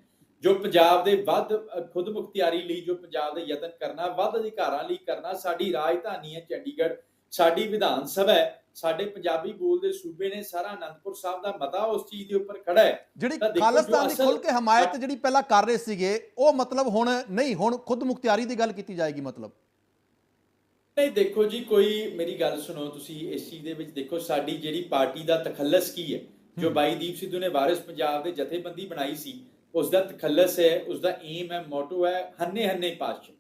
ਜੋ ਪੰਜਾਬ ਦੇ ਵੱਧ ਖੁਦ ਮੁਖਤਿਆਰੀ ਲਈ ਜੋ ਪੰਜਾਬ ਦੇ ਯਤਨ ਕਰਨਾ ਵੱਧ ਅਧਿਕਾਰਾਂ ਲਈ ਕਰਨਾ ਸਾਡੀ ਰਾਜਧਾਨੀ ਹੈ ਚੰਡੀਗੜ੍ਹ ਸਾਡੀ ਵਿਧਾਨ ਸਭਾ ਹੈ ਸਾਡੇ ਪੰਜਾਬੀ ਬੋਲਦੇ ਸੂਬੇ ਨੇ ਸਾਰਾ ਅਨੰਦਪੁਰ ਸਾਹਿਬ ਦਾ ਮਤਾ ਉਸ ਚੀਜ਼ ਦੇ ਉੱਪਰ ਖੜਾ ਹੈ। ਜਿਹੜੀ ਖਾਲਿਸਤਾਨ ਦੀ ਖੁੱਲ ਕੇ ਹਮਾਇਤ ਜਿਹੜੀ ਪਹਿਲਾਂ ਕਰ ਰਹੇ ਸੀਗੇ ਉਹ ਮਤਲਬ ਹੁਣ ਨਹੀਂ ਹੁਣ ਖੁਦ ਮੁਖਤਿਆਰੀ ਦੀ ਗੱਲ ਕੀਤੀ ਜਾਏਗੀ ਮਤਲਬ। ਨਹੀਂ ਦੇਖੋ ਜੀ ਕੋਈ ਮੇਰੀ ਗੱਲ ਸੁਣੋ ਤੁਸੀਂ ਇਸ ਚੀਜ਼ ਦੇ ਵਿੱਚ ਦੇਖੋ ਸਾਡੀ ਜਿਹੜੀ ਪਾਰਟੀ ਦਾ ਤਖੱਲਸ ਕੀ ਹੈ? ਜੋ ਬਾਈ ਦੀਪ ਸਿੱਧੂ ਨੇ ਵਾਰਿਸ ਪੰਜਾਬ ਦੇ ਜਥੇਬੰਦੀ ਬਣਾਈ ਸੀ ਉਸ ਦਾ ਤਖੱਲਸ ਹੈ ਉਸ ਦਾ ਏਮ ਹੈ ਮੋਟੋ ਹੈ ਹੰਨੇ ਹੰਨੇ ਪਾਤਸ਼ਾਹ।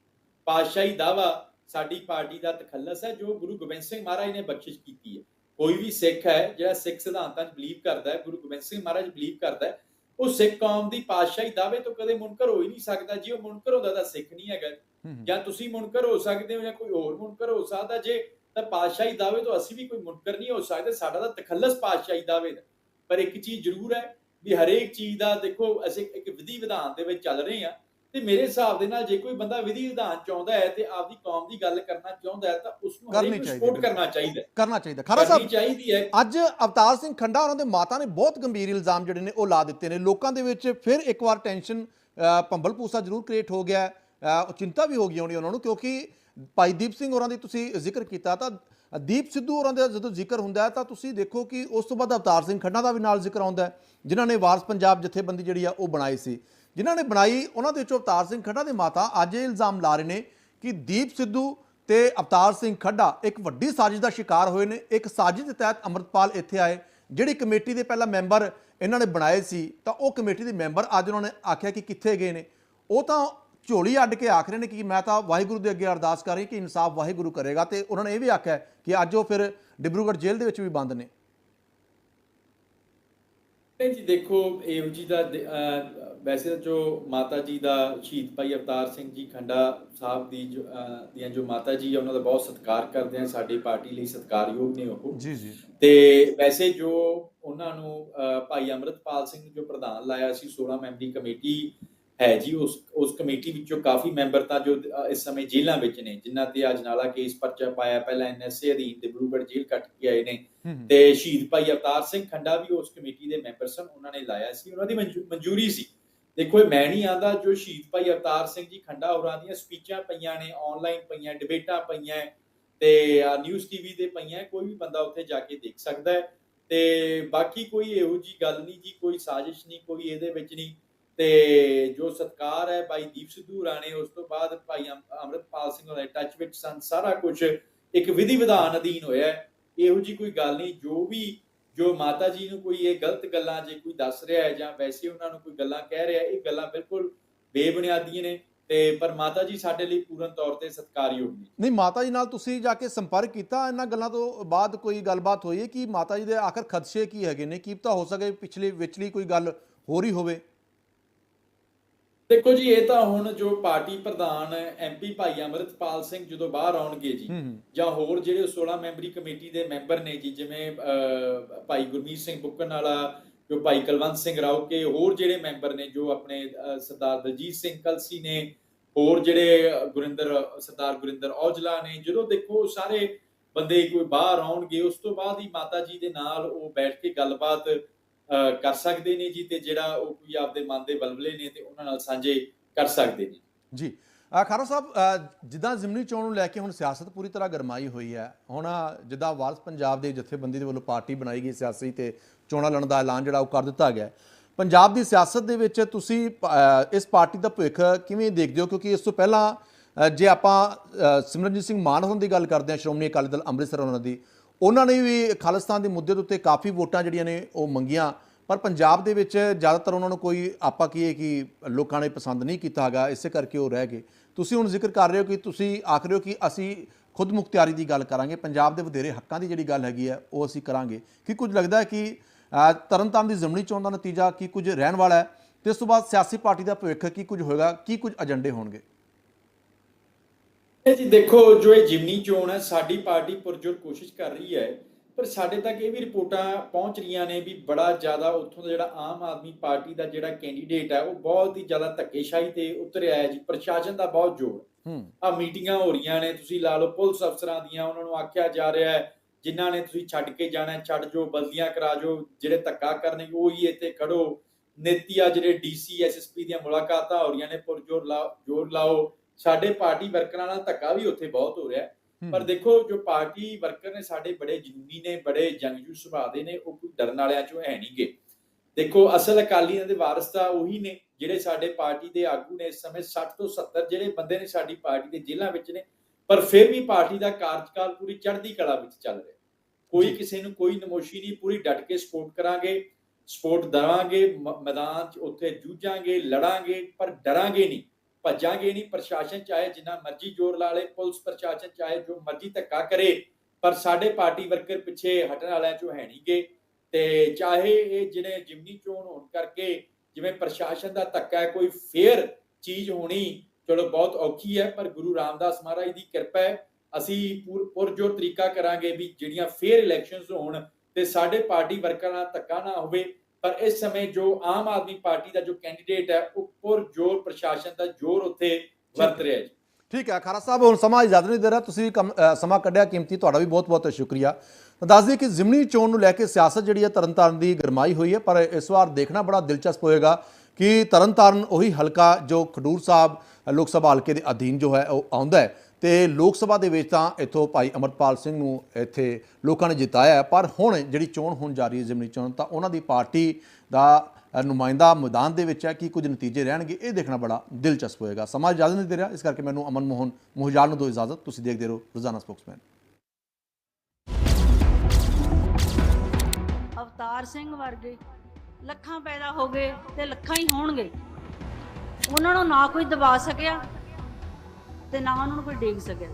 ਪਾਤਸ਼ਾਹੀ ਦਾਵਾ ਸਾਡੀ ਪਾਰਟੀ ਦਾ ਤਖੱਲਸ ਹੈ ਜੋ ਗੁਰੂ ਗੋਬਿੰਦ ਸਿੰਘ ਮਹਾਰਾਜ ਨੇ ਬਖਸ਼ਿਸ਼ ਕੀਤੀ ਹੈ। ਕੋਈ ਵੀ ਸਿੱਖ ਹੈ ਜਿਹੜਾ ਸਿੱਖ ਸਿਧਾਂਤਾਂ 'ਚ ਬਲੀਵ ਕਰਦਾ ਹੈ ਗੁਰੂ ਗੋਬਿੰਦ ਸਿੰਘ ਮਹਾਰਾਜ ਬਲੀਵ ਕਰਦਾ ਹੈ ਉਹ ਸਿੱਖ ਕੌਮ ਦੀ ਪਾਤਸ਼ਾਹੀ ਦਾਵੇ ਤੋਂ ਕਦੇ ਮੁਨਕਰ ਹੋ ਹੀ ਨਹੀਂ ਸਕਦਾ ਜੇ ਉਹ ਮੁਨਕਰ ਹੁੰਦਾ ਤਾਂ ਸਿੱਖ ਨਹੀਂ ਹੈਗਾ। ਜਾਂ ਤੁਸੀਂ ਮੁਨਕਰ ਹੋ ਸਕਦੇ ਹੋ ਜਾਂ ਕੋਈ ਹੋਰ ਮੁਨਕਰ ਹੋ ਸਕਦਾ ਜੇ ਤਾਂ ਪਾਤਸ਼ਾਹੀ ਦਾਅਵੇ ਤੋਂ ਅਸੀਂ ਵੀ ਕੋਈ ਮੁਨਕਰ ਨਹੀਂ ਹੋ ਸਕਦੇ ਸਾਡਾ ਤਾਂ ਤਖੱਲਸ ਪਾਤਸ਼ਾਹੀ ਦਾਅਵੇ ਦਾ। ਪਰ ਇੱਕ ਚੀਜ਼ ਜ਼ਰੂਰ ਹੈ ਵੀ ਹਰੇਕ ਚੀਜ਼ ਦਾ ਦੇਖੋ ਅਸੀਂ ਇੱਕ ਵਿਧੀ ਵਿਧਾਨ ਦੇ ਵਿੱਚ ਚੱਲ ਰਹੇ ਹਾਂ ਤੇ ਮੇਰੇ ਹਿਸਾਬ ਦੇ ਨਾਲ ਜੇ ਕੋਈ ਬੰਦਾ ਵਿਧੀ ਵਿਧਾਨ ਚਾਹੁੰਦਾ ਹੈ ਤੇ ਆਪਦੀ ਕੌਮ ਦੀ ਗੱਲ ਕਰਨਾ ਚਾਹੁੰਦਾ ਹੈ ਤਾਂ ਉਸ ਨੂੰ ਹਰੇਕ ਸਪੋਰਟ। ਕਰਨਾ ਚਾਹੀਦਾ ਹੈ। ਕਰਨਾ ਚਾਹੀਦਾ। ਖਰਾ ਸਾਹਿਬ ਚਾਹੀਦੀ ਹੈ। ਅੱਜ ਅਵਤਾਰ ਸਿੰਘ ਖੰਡਾ ਉਹਨਾਂ ਦੇ ਮਾਤਾ ਨੇ ਬਹੁਤ ਗੰਭੀਰ ਇਲਜ਼ਾਮ ਜਿਹੜੇ ਨੇ ਉਹ ਲਾ ਦਿੱਤੇ ਨੇ। ਲੋਕਾਂ ਦੇ ਵਿੱਚ ਫਿਰ ਇੱਕ ਵਾਰ ਟੈਨਸ਼ਨ ਭੰਬਲ ਪੂਸਾ ਜ਼ਰੂਰ ਕ੍ਰੀਏਟ ਹੋ ਗਿਆ ਹੈ। ਉਹ ਚਿੰਤਾ ਵੀ ਹੋ ਗਈ ਹੋਣੀ ਉਹਨਾਂ ਨੂੰ, ਕਿਉਂਕਿ ਭਾਈ ਦੀਪ ਸਿੰਘ ਹੋਰਾਂ ਦੀ ਤੁਸੀਂ ਜ਼ਿਕਰ ਕੀਤਾ ਤਾਂ ਦੀਪ ਸਿੱਧੂ ਹੋਰਾਂ ਦਾ ਜਦੋਂ ਜ਼ਿਕਰ ਹੁੰਦਾ ਤਾਂ ਤੁਸੀਂ ਦੇਖੋ ਕਿ ਉਸ ਤੋਂ ਬਾਅਦ ਅਵਤਾਰ ਸਿੰਘ ਖੰਡਾ ਦਾ ਵੀ ਨਾਲ ਜ਼ਿਕਰ ਆਉਂਦਾ ਜਿਨ੍ਹਾਂ ਨੇ ਵਾਰਸ ਪੰਜਾਬ ਜਥੇਬੰਦੀ ਜਿਹੜੀ ਆ ਉਹ ਬਣਾਈ ਸੀ। ਜਿਨ੍ਹਾਂ ਨੇ ਬਣਾਈ, ਉਹਨਾਂ ਦੇ ਵਿੱਚੋਂ ਅਵਤਾਰ ਸਿੰਘ ਖੰਡਾ ਦੇ ਮਾਤਾ ਅੱਜ ਇਹ ਇਲਜ਼ਾਮ ਲਾ ਰਹੇ ਨੇ ਕਿ ਦੀਪ ਸਿੱਧੂ ਤੇ ਅਵਤਾਰ ਸਿੰਘ ਖੱਡਾ ਇੱਕ ਵੱਡੀ ਸਾਜ਼ਿਸ਼ ਦਾ ਸ਼ਿਕਾਰ ਹੋਏ ਨੇ। ਇੱਕ ਸਾਜ਼ਿਸ਼ ਦੇ ਤਹਿਤ ਅੰਮ੍ਰਿਤਪਾਲ ਇੱਥੇ ਆਏ, ਜਿਹੜੀ ਕਮੇਟੀ ਦੇ ਪਹਿਲਾਂ ਮੈਂਬਰ ਇਹਨਾਂ ਨੇ ਬਣਾਏ ਸੀ, ਤਾਂ ਉਹ ਕਮੇਟੀ ਦੇ ਮੈਂਬਰ ਅੱਜ ਉਹਨਾਂ ਨੇ ਆਖਿਆ ਕਿ ਕਿੱਥੇ ਗਏ ਨੇ। ਉਹ ਤਾਂ ਝੋਲੀ ਅੱਡ ਕੇ ਆਖ ਰਹੇ ਨੇ ਕਿ ਮੈਂ ਤਾਂ ਵਾਹਿਗੁਰੂ ਦੇ ਅੱਗੇ ਅਰਦਾਸ ਕਰ ਰਹੀ ਕਿ ਇਨਸਾਫ ਵਾਹਿਗੁਰੂ ਕਰੇਗਾ ਤੇ ਉਹਨਾਂ ਨੇ ਇਹ ਵੀ ਆਖਿਆ ਕਿ ਅੱਜ ਉਹ ਫਿਰ ਡਿਬਰੂਗੜ੍ਹ ਜੇਲ੍ਹ ਦੇ ਵਿੱਚ ਵੀ ਬੰਦ ਨੇ। ਨਹੀਂ ਜੀ ਦੇਖੋ ਇਹੋ ਜੀ ਦਾ ਵੈਸੇ ਜੋ ਮਾਤਾ ਜੀ ਦਾ ਸ਼ਹੀਦ ਭਾਈ ਅਵਤਾਰ ਸਿੰਘ ਜੀ ਖੰਡਾ ਸਾਹਿਬ ਦੀ ਦੀਆਂ ਜੋ ਮਾਤਾ ਜੀ ਆ ਉਹਨਾਂ ਦਾ ਬਹੁਤ ਸਤਿਕਾਰ ਕਰਦੇ ਆ ਸਾਡੀ ਪਾਰਟੀ ਲਈ ਸਤਿਕਾਰਯੋਗ ਨੇ ਉਹ। ਜੀ ਜੀ। ਤੇ ਵੈਸੇ ਜੋ ਉਹਨਾਂ ਨੂੰ ਭਾਈ ਅਮਰਤਪਾਲ ਸਿੰਘ ਜੋ ਪ੍ਰਧਾਨ ਲਾਇਆ ਸੀ 16 ਮੈਂਬਰੀ ਕਮੇਟੀ ਹੈ ਜੀ ਉਸ ਉਸ ਕਮੇਟੀ ਵਿੱਚੋਂ ਕਾਫੀ ਮੈਂਬਰ ਤਾਂ ਜੋ ਇਸ ਸਮੇਂ ਜੇਲ੍ਹਾਂ ਵਿੱਚ ਨੇ ਜਿਨ੍ਹਾਂ ਤੇ ਅਜਨਾਲਾ ਕੇਸ ਪਰਚਾ ਪਾਇਆ ਪਹਿਲਾਂ ਐਨਐਸਏ ਅਧੀਨ ਡਿਬਰੂਗੜ੍ਹ ਜੇਲ੍ਹ ਕੱਟ ਕੇ ਆਏ ਨੇ। ਤੇ ਸ਼ਹੀਦ ਭਾਈ ਅਵਤਾਰ ਸਿੰਘ ਖੰਡਾ ਵੀ ਉਸ ਕਮੇਟੀ ਦੇ ਮੈਂਬਰ ਸਨ ਉਹਨਾਂ ਨੇ ਲਾਇਆ ਸੀ ਉਹਨਾਂ ਦੀ ਮਨਜ਼ੂ- ਮਨਜ਼ੂਰੀ ਸੀ। ਦੇਖੋ ਇਹ ਮੈਂ ਨਹੀਂ ਆਂਦਾ ਜੋ ਸ਼ਹੀਦ ਭਾਈ ਅਵਤਾਰ ਸਿੰਘ ਜੀ ਖੰਡਾ ਹੋਰਾਂ ਦੀਆਂ ਸਪੀਚਾਂ ਪਈਆਂ ਨੇ ਆਨਲਾਈਨ ਪਈਆਂ ਡਿਬੇਟਾਂ ਪਈਆਂ ਤੇ ਨਿਊਜ਼ ਟੀਵੀ ਤੇ ਪਈਆਂ ਕੋਈ ਵੀ ਬੰਦਾ ਉੱਥੇ ਜਾ ਕੇ ਦੇਖ ਸਕਦਾ ਹੈ। ਤੇ ਬਾਕੀ ਕੋਈ ਇਹੋ ਜੀ ਗੱਲ ਨਹੀਂ ਜੀ ਕੋਈ ਸਾਜ਼ਿਸ਼ ਨਹੀਂ ਕੋਈ ਇਹਦੇ ਵਿੱਚ ਨਹੀਂ। ਤੇ ਜੋ ਸਤਕਾਰ ਹੈ ਭਾਈ ਦੀਪ ਸਿੱਧੂ ਰਾਣੇ, ਉਸ ਤੋਂ ਬਾਅਦ ਭਾਈ ਅਮ- ਸਿੰਘ ਹੋਰਾਂ ਟੱਚ ਵਿੱਚ ਸਨ ਸਾਰਾ ਕੁਝ ਇੱਕ ਵਿਧੀ ਵਿਧਾਨ ਅਧੀਨ ਹੋਇਆ ਇਹੋ ਜੀ ਕੋਈ ਗੱਲ ਨਹੀਂ, ਜੋ ਵੀ, ਜੋ ਮਾਤਾ ਜੀ ਨੂੰ ਕੋਈ ਇਹ ਗਲਤ ਗੱਲਾਂ ਜੇ ਕੋਈ ਦੱਸ ਰਿਹਾ ਹੈ ਜਾਂ ਵੈਸੇ ਉਹਨਾਂ ਨੂੰ ਕੋਈ ਗੱਲਾਂ ਕਹਿ ਰਿਹਾ ਇਹ ਗੱਲਾਂ ਬਿਲਕੁਲ ਬੇਬੁਨਿਆਦੀਆਂ ਨੇ ਤੇ ਪਰ ਮਾਤਾ ਜੀ ਸਾਡੇ ਲਈ ਪੂਰਨ ਤੌਰ ਤੇ ਸਤਿਕਾਰਯੋਗ ਨੇ। ਨਹੀਂ, ਮਾਤਾ ਜੀ ਨਾਲ ਤੁਸੀਂ ਜਾ ਕੇ ਸੰਪਰਕ ਕੀਤਾ, ਇਹਨਾਂ ਗੱਲਾਂ ਤੋਂ ਬਾਅਦ ਕੋਈ ਗੱਲਬਾਤ ਹੋਈ ਹੈ ਕਿ ਮਾਤਾ ਜੀ ਦੇ ਆਖਰ ਖਦਸ਼ੇ ਕੀ ਹੈਗੇ ਨੇ? ਕੀ ਪਤਾ ਹੋ ਸਕੇ ਪਿਛਲੇ, ਵਿਚਲੀ ਕੋਈ ਗੱਲ ਹੋ ਰਹੀ ਹੋਵੇ। ਦੇਖੋ ਜੀ ਇਹ ਤਾਂ ਹੁਣ ਜੋ ਪਾਰਟੀ ਪ੍ਰਧਾਨ ਐਮਪੀ ਭਾਈ ਅਮਰਿਤਪਾਲ ਸਿੰਘ ਜਦੋਂ ਬਾਹਰ ਆਉਣਗੇ ਜੀ ਜਾਂ ਹੋਰ ਜਿਹੜੇ 16 ਮੈਂਬਰੀ ਕਮੇਟੀ ਦੇ ਮੈਂਬਰ ਨੇ ਜੀ ਜਿਵੇਂ ਭਾਈ ਗੁਰਮੀਤ ਸਿੰਘ ਬੁੱਕਣ ਵਾਲਾ ਜੋ ਭਾਈ ਕੁਲਵੰਤ ਸਿੰਘ ਰਾਉਕੇ ਹੋਰ ਜਿਹੜੇ ਮੈਂਬਰ ਨੇ ਜੋ ਆਪਣੇ ਸਰਦਾਰ ਦਲਜੀਤ ਸਿੰਘ ਕਲਸੀ ਨੇ ਹੋਰ ਜਿਹੜੇ ਗੁਰਿੰਦਰ ਸਰਦਾਰ ਗੁਰਿੰਦਰ ਔਜਲਾ ਨੇ ਜਦੋਂ ਦੇਖੋ ਸਾਰੇ ਬੰਦੇ ਕੋਈ ਬਾਹਰ ਆਉਣਗੇ ਉਸ ਤੋਂ ਬਾਅਦ ਹੀ ਮਾਤਾ ਜੀ ਦੇ ਨਾਲ ਉਹ ਬੈਠ ਕੇ ਗੱਲਬਾਤ ਕਰ ਸਕਦੇ ਨੇ ਜੀ ਤੇ ਜਿਹੜਾ ਉਹ ਕੋਈ ਆਪਦੇ ਮਨ ਦੇ ਬਲਬਲੇ ਨੇ ਤੇ ਉਹਨਾਂ ਨਾਲ ਸਾਂਝੇ ਕਰ ਸਕਦੇ ਨੇ। ਜੀ। ਖਾਰਾ ਸਾਹਿਬ ਜਿੱਦਾਂ ਜ਼ਿਮਨੀ ਚੋਣ ਨੂੰ ਲੈ ਕੇ ਹੁਣ ਸਿਆਸਤ ਪੂਰੀ ਤਰ੍ਹਾਂ ਗਰਮਾਈ ਹੋਈ ਹੈ, ਹੁਣ ਜਿੱਦਾਂ ਵਾਰਸ ਪੰਜਾਬ ਦੇ ਜਥੇਬੰਦੀ ਦੇ ਵੱਲੋਂ ਪਾਰਟੀ ਬਣਾਈ ਗਈ ਸਿਆਸੀ ਤੇ ਚੋਣਾਂ ਲੜਨ ਦਾ ਐਲਾਨ ਜਿਹੜਾ ਉਹ ਕਰ ਦਿੱਤਾ ਗਿਆ। ਪੰਜਾਬ ਦੀ ਸਿਆਸਤ ਦੇ ਵਿੱਚ ਤੁਸੀਂ ਇਸ ਪਾਰਟੀ ਦਾ ਭਵਿੱਖ ਕਿਵੇਂ ਦੇਖਦੇ ਹੋ? ਕਿਉਂਕਿ ਇਸ ਤੋਂ ਪਹਿਲਾਂ ਜੇ ਆਪਾਂ ਸਿਮਰਨਜੀਤ ਸਿੰਘ ਮਾਨ ਹੋਣ ਦੀ ਗੱਲ ਕਰਦੇ ਹਾਂ, ਸ਼੍ਰੋਮਣੀ ਅਕਾਲੀ ਦਲ ਅੰਮ੍ਰਿਤਸਰ ਉਹਨਾਂ ਦੀ ਉਹਨਾਂ ਨੇ ਵੀ ਖਾਲਿਸਤਾਨ ਦੇ ਮੁੱਦੇ ਦੇ ਉੱਤੇ ਕਾਫੀ ਵੋਟਾਂ ਜਿਹੜੀਆਂ ਨੇ ਉਹ ਮੰਗੀਆਂ। ਪਰ ਪੰਜਾਬ ਦੇ ਵਿੱਚ ਜ਼ਿਆਦਾਤਰ ਉਹਨਾਂ ਨੂੰ ਕੋਈ ਆਪਾਂ ਕਹੀਏ ਕਿ ਲੋਕਾਂ ਨੇ ਪਸੰਦ ਨਹੀਂ ਕੀਤਾ ਹੈਗਾ ਇਸੇ ਕਰਕੇ ਉਹ ਰਹਿ ਗਏ। ਤੁਸੀਂ ਹੁਣ ਜ਼ਿਕਰ ਕਰ ਰਹੇ ਹੋ ਕਿ ਤੁਸੀਂ ਆਖ ਰਹੇ ਹੋ ਕਿ ਅਸੀਂ ਖੁਦ ਮੁਖਤਿਆਰੀ ਦੀ ਗੱਲ ਕਰਾਂਗੇ ਪੰਜਾਬ ਦੇ ਵਧੇਰੇ ਹੱਕਾਂ ਦੀ ਜਿਹੜੀ ਗੱਲ ਹੈਗੀ ਹੈ ਉਹ ਅਸੀਂ ਕਰਾਂਗੇ। ਕੀ ਕੁਝ ਲੱਗਦਾ ਹੈ ਕਿ ਅ, ਤਰਨਤਾਰਨ ਦੀ ਜ਼ਮਨੀ ਚੋਣ ਦਾ ਨਤੀਜਾ ਕੀ ਕੁਝ ਰਹਿਣ ਵਾਲਾ ਹੈ? ਤੇ ਇਸ ਤੋਂ ਬਾਅਦ ਸਿਆਸੀ ਪਾਰਟੀ ਦਾ ਭਵਿੱਖ ਕੀ ਕੁਝ ਹੋਏਗਾ ਕੀ ਕੁਝ ਏਜੰਡੇ ਹੋਣਗੇ? ਜੀ ਦੇਖੋ ਜੋ ਇਹ ਜਿਮਨੀ ਚੋਣ ਹੈ ਸਾਡੀ ਪਾਰਟੀ ਪੁਰਜੋਰ ਕੋਸ਼ਿਸ਼ ਕਰ ਰਹੀ ਹੈ ਪਰ ਸਾਡੇ ਤੱਕ ਇਹ ਵੀ ਰਿਪੋਰਟਾਂ ਪਹੁੰਚ ਰਹੀਆਂ ਨੇ ਵੀ ਬੜਾ ਜ਼ਿਆਦਾ ਉੱਥੋਂ ਦਾ ਜਿਹੜਾ ਆਮ ਆਦਮੀ ਪਾਰਟੀ ਦਾ ਜਿਹੜਾ ਕੈਂਡੀਡੇਟ ਹੈ ਉਹ ਬਹੁਤ ਹੀ ਜ਼ਿਆਦਾ ਧੱਕੇਸ਼ਾਹੀ ਤੇ ਉਤਰਿਆ ਹੈ ਜੀ ਪ੍ਰਸ਼ਾਸਨ ਦਾ ਬਹੁਤ ਜ਼ੋਰ ਆ ਮੀਟਿੰਗਾਂ ਹੋ ਰਹੀਆਂ ਨੇ ਤੁਸੀਂ ਲਾ ਲਓ ਪੁਲਿਸ ਅਫਸਰਾਂ ਦੀਆਂ ਉਹਨਾਂ ਨੂੰ ਆਖਿਆ ਜਾ ਰਿਹਾ ਹੈ ਜਿਨ੍ਹਾਂ ਨੇ ਤੁਸੀਂ ਛੱਡ ਕੇ ਜਾਣਾ ਛੱਡ ਜੋ ਬਦਲੀਆਂ ਕਰਾ ਜੋ ਜਿਹੜੇ ਧੱਕਾ ਕਰਨਗੇ ਉਹ ਹੀ ਇੱਥੇ ਖੜੋ। ਨੀਤੀਆ ਜਿਹੜੇ ਡੀਸੀ ਐਸਐਸਪੀ ਦੀਆਂ ਮੁਲਾਕਾਤਾਂ ਹੋ ਰਹੀਆਂ ਨੇ ਪੁਰਜੋਰ ਲਾਓ ਜੋਰ ਲਾਓ। ਸਾਡੇ ਪਾਰਟੀ ਵਰਕਰਾਂ ਨਾਲ ਧੱਕਾ ਵੀ ਉੱਥੇ ਬਹੁਤ ਹੋ ਰਿਹਾ ਪਰ ਦੇਖੋ ਜੋ ਪਾਰਟੀ ਵਰਕਰ ਨੇ ਸਾਡੇ ਬੜੇ ਜਨੂਨੀ ਨੇ ਬੜੇ ਜੰਗਜੂ ਸੁਭਾਅ ਦੇ ਨੇ ਉਹ ਕੋਈ ਡਰਨ ਵਾਲਿਆਂ ਚੋਂ ਹੈ ਨਹੀਂਗੇ ਦੇਖੋ ਅਸਲ ਅਕਾਲੀਆਂ ਦੇ ਵਾਰਸ ਤਾਂ ਉਹੀ ਨੇ ਜਿਹੜੇ ਸਾਡੇ ਪਾਰਟੀ ਦੇ ਆਗੂ ਨੇ ਇਸ ਸਮੇਂ 60 ਤੋਂ 70 ਜਿਹੜੇ ਬੰਦੇ ਨੇ ਸਾਡੀ ਪਾਰਟੀ ਦੇ ਜੇਲ੍ਹਾਂ ਵਿੱਚ ਨੇ ਪਰ ਫਿਰ ਵੀ ਪਾਰਟੀ ਦਾ ਕਾਰਜਕਾਲ ਪੂਰੀ ਚੜ੍ਹਦੀ ਕਲਾ ਵਿੱਚ ਚੱਲ ਰਿਹਾ। ਕੋਈ ਕਿਸੇ ਨੂੰ ਕੋਈ ਨਮੋਸ਼ੀ ਨਹੀਂ ਪੂਰੀ ਡਟ ਕੇ ਸਪੋਰਟ ਕਰਾਂਗੇ ਸਪੋਰਟ ਦਵਾਂਗੇ ਮੈਦਾਨ 'ਚ ਉੱਥੇ ਜੂਝਾਂਗੇ ਲੜਾਂਗੇ ਪਰ ਡਰਾਂਗੇ ਨਹੀਂ। ਭੱਜਾਂਗੇ ਨਹੀਂ ਪ੍ਰਸ਼ਾਸਨ ਚਾਹੇ ਜਿੰਨਾ ਮਰਜ਼ੀ ਜ਼ੋਰ ਲਾ ਲੇ, ਪੁਲਿਸ ਪ੍ਰਸ਼ਾਸਨ ਚਾਹੇ ਜੋ ਮਰਜ਼ੀ ਧੱਕਾ ਕਰੇ, ਪਰ ਸਾਡੇ ਪਾਰਟੀ ਵਰਕਰ ਪਿੱਛੇ ਹਟਣ ਵਾਲਿਆਂ ਚੋਂ ਹੈ ਨਹੀਂਗੇ ਤੇ ਚਾਹੇ ਇਹ ਜਿਹੜੇ ਜਿਮਨੀ ਚੋਣ ਹੋਣ ਕਰਕੇ ਜਿਵੇਂ ਪ੍ਰਸ਼ਾਸਨ ਦਾ ਧੱਕਾ ਹੈ, ਕੋਈ ਫੇਅਰ ਚੀਜ਼ ਹੋਣੀ ਚਲੋ ਬਹੁਤ ਔਖੀ ਹੈ, ਪਰ ਗੁਰੂ ਰਾਮਦਾਸ ਮਹਾਰਾਜ ਦੀ ਕਿਰਪਾ ਹੈ, ਅਸੀਂ ਪੂਰ, ਪੁਰਜੋਰ ਤਰੀਕਾ ਕਰਾਂਗੇ ਵੀ ਜਿਹੜੀਆਂ ਫੇਅਰ ਇਲੈਕਸ਼ਨਸ ਹੋਣ ਤੇ ਸਾਡੇ ਪਾਰਟੀ ਵਰਕਰਾਂ ਨਾਲ ਧੱਕਾ ਨਾ ਹੋਵੇ ਪਰ ਇਸ ਸਮੇਂ ਜੋ ਆਮ ਆਦਮੀ ਪਾਰਟੀ ਦਾ ਜੋ ਕੈਂਡੀਡੇਟ ਹੈ ਉਹ ਪੁਰਜੋਰ ਪ੍ਰਸ਼ਾਸਨ ਦਾ ਜ਼ੋਰ ਉੱਥੇ ਵਰਤ ਰਿਹਾ ਜੀ। ਠੀਕ ਹੈ ਖਾਰਾ ਸਾਹਿਬ ਹੁਣ ਸਮਾਂ ਇਜਾਜ਼ਤ ਨਹੀਂ ਦੇ ਰਿਹਾ ਤੁਸੀਂ ਸਮਾਂ ਕੱਢਿਆ ਕੀਮਤੀ ਤੁਹਾਡਾ ਵੀ ਬਹੁਤ-ਬਹੁਤ ਸ਼ੁਕਰੀਆ। ਦੱਸ ਦਈਏ ਕਿ ਜ਼ਿਮਨੀ ਚੋਣ ਨੂੰ ਲੈ ਕੇ ਸਿਆਸਤ ਜਿਹੜੀ ਹੈ ਤਰਨਤਾਰਨ ਦੀ ਗਰਮਾਈ ਹੋਈ ਹੈ ਪਰ ਇਸ ਵਾਰ ਦੇਖਣਾ ਬੜਾ ਦਿਲਚਸਪ ਹੋਏਗਾ ਕਿ ਤਰਨਤਾਰਨ ਉਹੀ ਹਲਕਾ ਜੋ ਖਡੂਰ ਸਾਹਿਬ ਲੋਕ ਸਭਾ ਹਲਕੇ ਦੇ ਅਧੀਨ ਜੋ ਹੈ ਉਹ ਆਉਂਦਾ ਹੈ। ਤੇ ਲੋਕ ਸਭਾ ਦੇ ਵਿੱਚ ਤਾਂ ਇੱਥੋਂ ਭਾਈ ਅਮਰਪਾਲ ਸਿੰਘ ਨੂੰ ਇੱਥੇ ਲੋਕਾਂ ਨੇ ਜਿਤਾਇਆ ਪਰ ਹੁਣ ਜਿਹੜੀ ਚੋਣ ਹੋਣ ਜਾ ਰਹੀ ਹੈ ਜ਼ਿਮਨੀ ਚੋਣ, ਤਾਂ ਉਹਨਾਂ ਦੀ ਪਾਰਟੀ ਦਾ ਨੁਮਾਇੰਦਾ ਮੈਦਾਨ ਦੇ ਵਿੱਚ ਹੈ ਕਿ ਕੁਝ ਨਤੀਜੇ ਰਹਿਣਗੇ, ਇਹ ਦੇਖਣਾ ਬੜਾ ਦਿਲਚਸਪ ਹੋਏਗਾ। ਸਮਾਂ ਇਜਾਜ਼ਤ ਨਹੀਂ ਦੇ ਰਿਹਾ, ਇਸ ਕਰਕੇ ਮੈਨੂੰ ਅਮਨ ਮੋਹਨ ਮੋਹਜਾਲ ਨੂੰ ਦੋ ਇਜਾਜ਼ਤ। ਤੁਸੀਂ ਦੇਖਦੇ ਰਹੋ ਰੋਜ਼ਾਨਾ ਸਪੋਕਸਮੈਨ। ਅਵਤਾਰ ਸਿੰਘ ਵਰਗੇ ਲੱਖਾਂ ਪੈਦਾ ਹੋ ਗਏ ਤੇ ਲੱਖਾਂ ਹੀ ਹੋਣਗੇ। ਉਹਨਾਂ ਨੂੰ ਨਾ ਕੋਈ ਦਬਾ ਸਕਿਆ ਤੇ ਨਾ ਉਹਨਾਂ ਨੂੰ ਕੋਈ ਡੇਗ ਸਕਿਆ